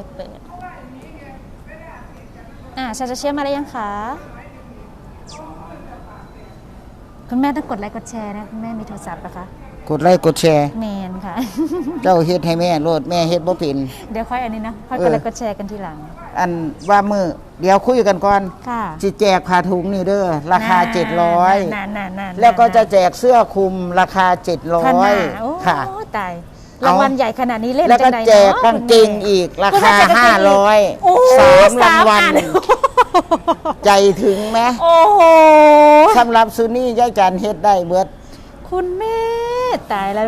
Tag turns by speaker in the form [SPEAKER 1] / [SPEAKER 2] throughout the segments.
[SPEAKER 1] ค่อยเปิด อ่าชาจะเชียร์มาได้ยังคะ คุณแม่ต้องกดไลค์กดแชร์นะ คุณแม่มีโทรศัพท์นะคะ
[SPEAKER 2] กดไลค์กดแชร์
[SPEAKER 1] แมนค่ะ
[SPEAKER 2] เจ้าเฮ็ดให้แม่โลดแม่เฮ็ดบ่เป็น
[SPEAKER 1] เดี๋ยวค่อยอันนี้นะค่อย
[SPEAKER 2] เอกอ
[SPEAKER 1] ดไลค์กดแชร์กันทีหลัง
[SPEAKER 2] อันว่ามือเดี๋ยวคุยกันก่อน
[SPEAKER 1] ค่ะ
[SPEAKER 2] สิแจกผ้าถุงนี่เด้อราคา
[SPEAKER 1] นานานนาน
[SPEAKER 2] 700แล้วก็จะแจกเสื้อคลุมราคา
[SPEAKER 1] ขนาดโอ้
[SPEAKER 2] 700 ค่ะ
[SPEAKER 1] ตาย
[SPEAKER 2] เอา
[SPEAKER 1] รางวัลใหญ่ขนาดนี้เล่น
[SPEAKER 2] แล้วก็
[SPEAKER 1] จังใด
[SPEAKER 2] แจก
[SPEAKER 1] เนาะ
[SPEAKER 2] กางเกงอีกรา
[SPEAKER 1] คุณ
[SPEAKER 2] คา
[SPEAKER 1] แม่แจกกงเกงอีกโอ้
[SPEAKER 2] 500สามรางวัล
[SPEAKER 1] สามอัน
[SPEAKER 2] ใจถึงไหม
[SPEAKER 1] โอ้โห
[SPEAKER 2] สำหรับซูนี่ยายจันเฮ็ดได้เบิด
[SPEAKER 1] คุณแม่ตายแล้ว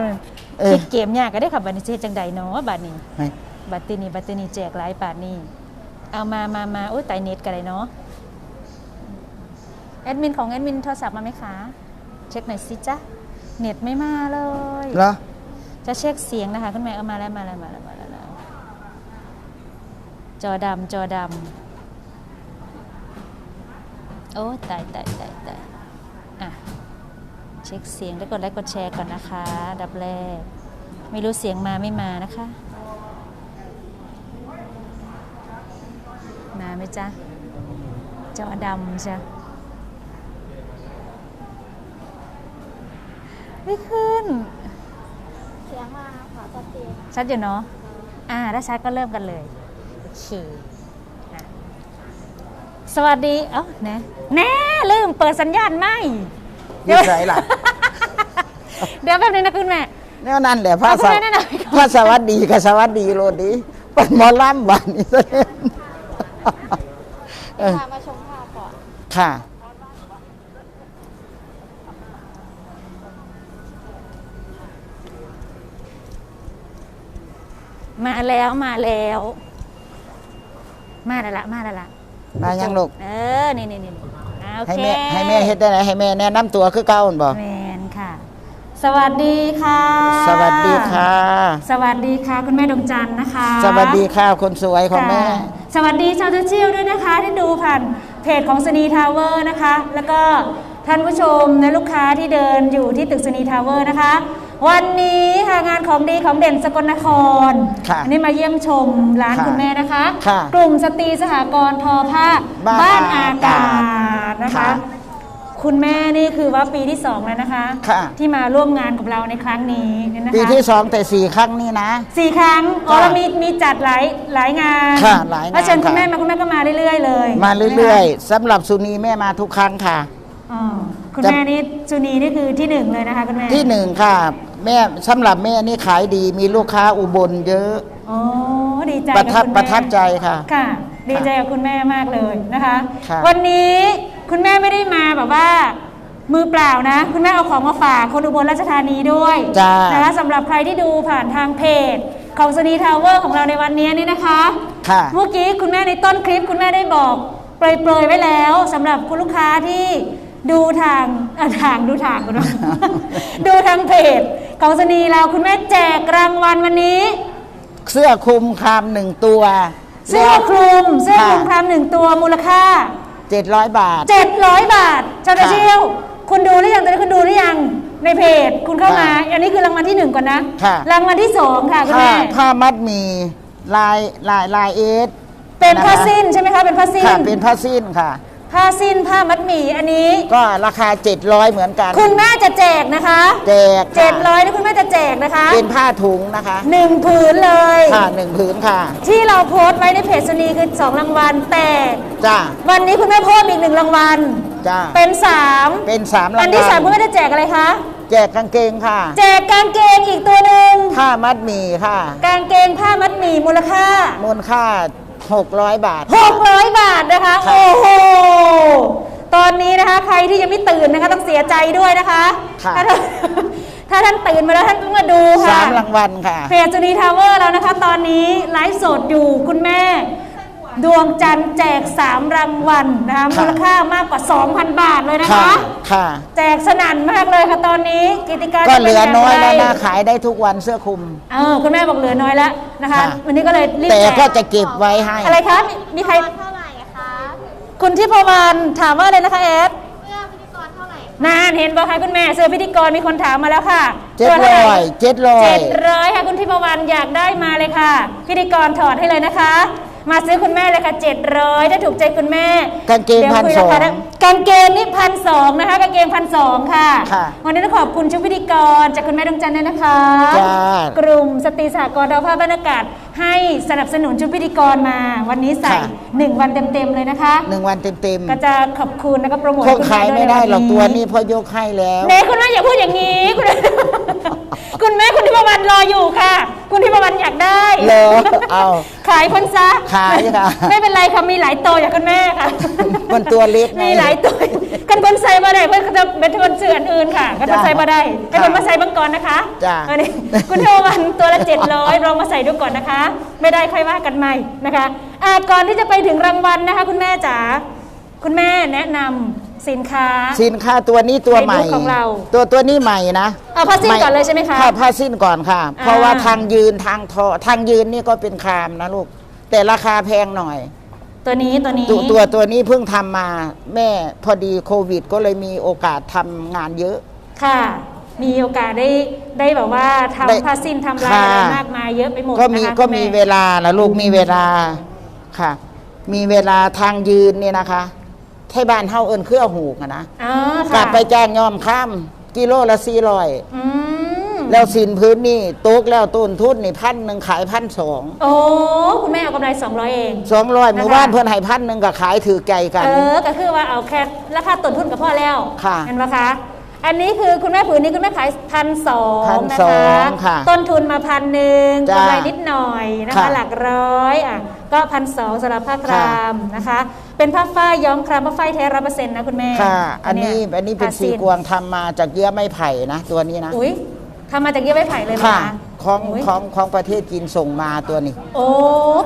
[SPEAKER 2] เออ
[SPEAKER 1] คิดเกมยากก็ได้ค่ะบัตรนี้เฮ็ดจังใดเนาะบัตรนี้
[SPEAKER 2] ให้
[SPEAKER 1] บัตรนี้บัตรนี้แจกหลายบาทนี่เอามามามาโอ้ยตายเน็ตกันเลยเนาะแอดมินของแอดมินโทรศัพท์มาไหมคะ เช็คหน่อยสิจ๊ะ เน็ตไม่มาเลย
[SPEAKER 2] เหรอ
[SPEAKER 1] จะเช็คเสียงนะคะคุณแม่เอามาแล้วมาแล้วมาแล้วมาแล้วมาแล้วจอดำจอดำโอ้ตายตายตายตายอะเช็คเสียงแล้วกดไลค์กดแชร์ก่อนนะคะดับแรก ไม่รู้เสียงมาไม่มานะคะ มาไหมจ๊ะจอดำจ้ะไม่ขึ้น
[SPEAKER 3] ชัดเจน
[SPEAKER 1] ชัดอยู่เนาะ อ่าถ้าชัดก็เริ่มกันเลย โอเคอะสวัสดี เอ้าแน่แน่ลืมเปิดสัญญาณไหม
[SPEAKER 2] อยิ่ใส่ล่ะ
[SPEAKER 1] เดี๋ยวแป๊บนึงนะคุณแม่
[SPEAKER 2] แนวนั้นแหละพระ
[SPEAKER 1] เอา
[SPEAKER 2] ส
[SPEAKER 1] คุณ
[SPEAKER 2] ว
[SPEAKER 1] แม่แนะนำให้ก่อน
[SPEAKER 2] พระสวัสดีกับสวัสดีโลดดีเป็นหมอลำบ้านนี้ซะแล้วเออ
[SPEAKER 3] พามาชมภาพก่อน
[SPEAKER 2] ค่ะ
[SPEAKER 1] มา แล้วมาแล้ว มาแล้วละมาแล้วละ
[SPEAKER 2] มายังลูก
[SPEAKER 1] เออ นี่นี่นี่อ่าโอ
[SPEAKER 2] ให้
[SPEAKER 1] เค
[SPEAKER 2] แม่ให้แม่เฮ็ดได้ไหนให้แม่แนะนำตัวคือเก่าหั่นบ่
[SPEAKER 1] แมนค่ะ สวัสดีค่ะ
[SPEAKER 2] สวัสดีค่ะ
[SPEAKER 1] สวัสดีค่ะ คุณแม่ดวงจันทร์นะคะ
[SPEAKER 2] สวัสดีค่ะคนสวยของแม่
[SPEAKER 1] ค่ะสวัสดีชาวโซเชียลด้วยนะคะ ที่ดูผ่านเพจของสนีทาวเวอร์นะคะ แล้วก็ท่านผู้ชมและลูกค้าที่เดินอยู่ที่ตึกสนีทาวเวอร์นะคะ วันนี้ค่ะงานของดีของเด่นสกลนคร
[SPEAKER 2] ค่ะ
[SPEAKER 1] อันนี้มาเยี่ยมชมร้าน
[SPEAKER 2] ค่ะ
[SPEAKER 1] คุณแม่นะคะ
[SPEAKER 2] ค่ะ
[SPEAKER 1] กลุ่มสตรีสหกรณ์ทอผ้า
[SPEAKER 2] บ้าน
[SPEAKER 1] อากาศนะคะ
[SPEAKER 2] ค่ะ
[SPEAKER 1] คุณแม่นี่คือว่าปีที่สองแล้วนะคะ
[SPEAKER 2] ค่ะ
[SPEAKER 1] ที่มาร่วมงานกับเราในครั้งนี้นะคะ
[SPEAKER 2] ปีที่สองแต่สี่ครั้งนี่นะ
[SPEAKER 1] สี่ครั้งอ๋อ
[SPEAKER 2] ค่ะ
[SPEAKER 1] เรามีมีจัดหลายหลายงาน
[SPEAKER 2] ค่ะหลายงาน
[SPEAKER 1] แล้วเชิญคุณ
[SPEAKER 2] ค่ะ
[SPEAKER 1] แม่มาคุณแม่ก็มาเรื่อยๆเลย
[SPEAKER 2] มาเรื่อยๆสำหรับสุนีแม่มาทุกครั้งค่ะ
[SPEAKER 1] ๆอ๋อคุณ
[SPEAKER 2] จะ
[SPEAKER 1] แม่นี่จุนีนี่คือที่หนึ่งเลยนะคะคุณแม่
[SPEAKER 2] ที่หนึ่งค่ะ แม่สำหรับแม่นี่ขายดีมีลูกค้าอุบลเยอะ
[SPEAKER 1] อ๋อดีใจ
[SPEAKER 2] ประ
[SPEAKER 1] กับ
[SPEAKER 2] ทับ
[SPEAKER 1] คุณแม่
[SPEAKER 2] ประทับใจค่ะ
[SPEAKER 1] ค่ะ ดีใจกับคุณแม่มากเลยนะคะ
[SPEAKER 2] ค่ะ
[SPEAKER 1] วันนี้คุณแม่ไม่ได้มาแบบว่า มือเปล่านะ คุณแม่เอาของมาฝากคนอุบลราชธานีด้วย
[SPEAKER 2] จ้า
[SPEAKER 1] นะคะสำหรับใครที่ดูผ่านทางเพจ ของสนีทาวเวอร์ของเราในวันนี้นี่นะคะ
[SPEAKER 2] ค่ะ
[SPEAKER 1] เมื่อกี้คุณแม่ในต้นคลิปคุณแม่ได้บอกเปรยๆไว้แล้วสำหรับคุณลูกค้าที่ ดูทางอะทางดูทางคุณดูทางเพจของสนีเราคุณแม่แจกรางวัลวันนี้
[SPEAKER 2] เสื้อคลุมคามหนึ่งตัว
[SPEAKER 1] เสื้อคลุมเสื้อคลุม
[SPEAKER 2] ค่ะ
[SPEAKER 1] ครามหนึ่งตัวมูลค่า
[SPEAKER 2] เจ็ดร้อยบาท
[SPEAKER 1] 700 บาทชาว
[SPEAKER 2] ค่ะ
[SPEAKER 1] เชียวคุณดูหรือยังตอนนี้คุณดูหรือยังในเพจคุณเข้ามา
[SPEAKER 2] ค่ะ
[SPEAKER 1] อันนี้คือรางวัลที่หนึ่งก่อนนะ
[SPEAKER 2] ค่ะ
[SPEAKER 1] รางวัลที่สองค่ะคุณ
[SPEAKER 2] ผ้า
[SPEAKER 1] แม่
[SPEAKER 2] ผ้ามัดหมีลายลายลายเอส
[SPEAKER 1] เป็นผ้า
[SPEAKER 2] นะคะ
[SPEAKER 1] สิ้นใช่ไหมคะเป็นผ้าสิ้น
[SPEAKER 2] ค่ะเป็นผ้าสิ้นค่ะ
[SPEAKER 1] ผ้าสิ้นผ้ามัดหมี่อันนี้
[SPEAKER 2] ก็ราคาเจ็ดร้อยเหมือนกัน
[SPEAKER 1] คุณแม่จะแจกนะคะ
[SPEAKER 2] แจก
[SPEAKER 1] เจ็ด
[SPEAKER 2] ค่ะ
[SPEAKER 1] ร้อยนี่คุณแม่จะแจกนะคะ
[SPEAKER 2] เป็นผ้าถุงนะคะ
[SPEAKER 1] หนึ่งผืนเลย
[SPEAKER 2] ค่ะหนึ่งผืนค่ะ
[SPEAKER 1] ที่เราโพสต์ไว้ในเพจสนีคือสองรางวัลแต่
[SPEAKER 2] จ้า
[SPEAKER 1] วันนี้คุณแม่เพิ่มอีกหนึ่งรางวัล
[SPEAKER 2] จ้า
[SPEAKER 1] เป็นสาม
[SPEAKER 2] เป็นสามรางวัล
[SPEAKER 1] อันที่สามคุณแม่จะแจกอะไรคะ
[SPEAKER 2] แจกกางเกงค่ะ
[SPEAKER 1] แจกกางเกงอีกตัวหนึ่ง
[SPEAKER 2] ผ้ามัดหมีค่ะ
[SPEAKER 1] กางเกงผ้ามัดหมี่มูลค่า
[SPEAKER 2] มูลค่า หกร้อยบาท
[SPEAKER 1] 600 บาทนะคะ
[SPEAKER 2] ค่ะ
[SPEAKER 1] โอ้โห ตอนนี้นะคะ ใครที่ยังไม่ตื่นนะคะ ต้องเสียใจด้วยนะคะ
[SPEAKER 2] ค่ะ
[SPEAKER 1] ถ้าท่านถ้าท่านตื่นมาแล้วท่านต้องมาดูค่ะ
[SPEAKER 2] สามรางวัลค่ะ
[SPEAKER 1] เพจจูนีทาวเวอร์แล้วนะคะ ตอนนี้ไลฟ์สดอยู่คุณแม่ ดวงจันทร์แจก 3 รางวัลนะคะ
[SPEAKER 2] ค่ะ
[SPEAKER 1] มูลค่ามากกว่า 2,000 บาทเลยนะ
[SPEAKER 2] ค่ะ
[SPEAKER 1] คะ
[SPEAKER 2] ค่ะ
[SPEAKER 1] แจกสนั่นมากเลยค่ะตอนนี้กิจการ
[SPEAKER 2] ก็
[SPEAKER 1] จะ
[SPEAKER 2] เห
[SPEAKER 1] ป็
[SPEAKER 2] ลือน้อยแล้วา
[SPEAKER 1] งไร
[SPEAKER 2] นะขายได้ทุกวันเสื้อคลุม
[SPEAKER 1] เออคุณแม่บอกเหลือน้อยแล้วนะคะ
[SPEAKER 2] ค่ะ
[SPEAKER 1] วันนี้ก็เลยรีบ
[SPEAKER 2] แต่
[SPEAKER 1] จ
[SPEAKER 2] ก็จะเก็บไว้ให้
[SPEAKER 1] อะไรคะมีมีใคร
[SPEAKER 3] เท่าไหร่คะ
[SPEAKER 1] คุณที่พวันถามว่าอะไรนะคะแอด
[SPEAKER 3] เสื้อพิธีกรเท่าไหร่
[SPEAKER 1] นานเห็นบอกค่ะคุณแม่เสื้อพิธีกรมีคนถามมาแล้วค่ะ
[SPEAKER 2] 700เจ็ด
[SPEAKER 1] ตัวท่า
[SPEAKER 2] ร้
[SPEAKER 1] ไห
[SPEAKER 2] อยเจ็ดร้อย
[SPEAKER 1] เจ็ดร้อยค่ะคุณทิพวรรณอยากได้มาเลยค่ะ พิธีกรถอดให้เลยนะคะ มาซื้อคุณแม่เลยค่ะเจ็ดร้อยถ้าถูกใจคุณแม่
[SPEAKER 2] กางเกง
[SPEAKER 1] ดี๋ยว
[SPEAKER 2] พัน
[SPEAKER 1] คุย
[SPEAKER 2] สอ
[SPEAKER 1] รางคาได้กางเกงนี่พันสองนะคะกางเกงพันสองค่ะ
[SPEAKER 2] ค่ะ
[SPEAKER 1] วันนี้ต้องขอบคุณชุดพิธีกรจากคุณแม่ดวงจันทร์ด้วยนะคะ
[SPEAKER 2] จ้าก
[SPEAKER 1] ลุ่มสตรีสหกรณ์ดาวภาพบรรยากาศ ให้สนับสนุนชุดพิธีกรมา วันนี้ใส่หนึ่งวันเต็มๆเลยนะคะ
[SPEAKER 2] หนึ่งวันเต็ม
[SPEAKER 1] ก็จะขอบคุณแล้วก็โปรโมท
[SPEAKER 2] ๆคง
[SPEAKER 1] คุณ
[SPEAKER 2] ขาย
[SPEAKER 1] แไม่
[SPEAKER 2] ได้หรอก
[SPEAKER 1] ใตั
[SPEAKER 2] วนี้เพอยกให้แล้ว
[SPEAKER 1] เนคุณแม่อย่าพูดอย่างนี้คุณ คุณแม่คุณทิพวรรณรออยู่ค่ะ คุณทิพวรรณอยากได้
[SPEAKER 2] เหรอเอา
[SPEAKER 1] ขายพ้นซะ
[SPEAKER 2] ขายค่ะ
[SPEAKER 1] ไม่เป็นไรค่ะมีหลายตัวอย่างคุณแม่ค่ะ
[SPEAKER 2] มันตัวเล็กไง
[SPEAKER 1] มีหลายตัวกันคนใส่มาได้เพื่อนจะเป็นคนเสื่ออนอื่นค่ะกันคนใส่มาได้ให้คนมาใส่บ้างก่อนนะคะ
[SPEAKER 2] จ้ะ
[SPEAKER 1] อันนี้คุณเทวันตัวละเจ็ดร้อยลองมาใส่ดูก่อนนะคะ ไม่ได้ค่อยว่ากันใหม่นะคะอ่าก่อนที่จะไปถึงรางวัลนะคะ คุณแม่จ๋าคุณแม่แนะนำ สินค้า
[SPEAKER 2] สินค้าตัวนี้ตัวใหม่
[SPEAKER 1] ในบูธของเรา
[SPEAKER 2] ตัวตัวนี้ใหม่นะ
[SPEAKER 1] เอาผ้าสิ้นก่อนเลยใช่ไหมคะ
[SPEAKER 2] ค่ะผ้าสิ้นก่อนค่ะ
[SPEAKER 1] อ่า
[SPEAKER 2] เพราะว่าทางยืนทางทอทางยืนนี่ก็เป็นครามนะลูก แต่ราคาแพงหน่อย
[SPEAKER 1] ตัวนี้ตัวนี้
[SPEAKER 2] ตัวตัวตัวนี้เพิ่งทำมาแม่พอดีโควิด ก็เลยมีโอกาสทำงานเยอะ
[SPEAKER 1] ค่ะ มีโอกาสได้ได้แบบว่า
[SPEAKER 2] ได้
[SPEAKER 1] ทำผ้าสิ้นทำลาย
[SPEAKER 2] ค่ะ
[SPEAKER 1] อะไรมากมายเยอะไปหมด
[SPEAKER 2] ก็มี
[SPEAKER 1] นะคะ
[SPEAKER 2] ก็
[SPEAKER 1] คุณแมี
[SPEAKER 2] เวลานะลูกมีเวลาค่ะ มีเวลาทางยืนเนี่ยนะคะ ที่บ้านเฮาเอินเครือหูกอะนะ
[SPEAKER 1] อ๋อกค่ะ
[SPEAKER 2] ลับไปจ้างยอมข้ามกิโลละสี่ร้อย
[SPEAKER 1] อืม
[SPEAKER 2] แล้วสินพื้นนี่ตกแล้วต้นทุนนี่พันหนึ่งขายพันสอง
[SPEAKER 1] โอ้คุณแม่เอากำไร 200 เอง
[SPEAKER 2] สองร้อยห
[SPEAKER 1] นะคะ
[SPEAKER 2] มู่บ้านเพื่อนให้พันหนึ่งก็ขายถือใจกัน
[SPEAKER 1] เออ ก็คือว่าเอาแค่ราคาต้นทุนกับพ่อแล้ว
[SPEAKER 2] ค่ะ
[SPEAKER 1] เห็นไหมคะ อันนี้คือคุณแม่ผืนนี้คุณแม่ขายพันสองนะ
[SPEAKER 2] 1,200
[SPEAKER 1] คะ
[SPEAKER 2] ค่ะ
[SPEAKER 1] ต้นทุนมาพันหนึ่ง
[SPEAKER 2] จ้ากำ
[SPEAKER 1] ไรนิดหน่อยนะคะ
[SPEAKER 2] ค่ะ
[SPEAKER 1] หลักร้อยอะ ก็พันสองสำหรับผ้าครามนะคะ เป็นผ้าฝ้ายย้อมครามผ้าฝ้ายแท้ร้อยเปอร์เซ็นต์นะคุณแม่
[SPEAKER 2] ค่ะ อันนี้
[SPEAKER 1] ย
[SPEAKER 2] อันนี้เป็น
[SPEAKER 1] ผ้า
[SPEAKER 2] สี
[SPEAKER 1] สิ้
[SPEAKER 2] กวงทำมาจากเยื่อไม้ไผ่นะตัวนี้นะ
[SPEAKER 1] อุ้ยทำมาจากเยื่อไม้ไผ่เลยเหรอ
[SPEAKER 2] ค่ะ
[SPEAKER 1] คะ
[SPEAKER 2] ของ
[SPEAKER 1] ย
[SPEAKER 2] ของของประเทศจีนส่งมาตัวนี้
[SPEAKER 1] โอ้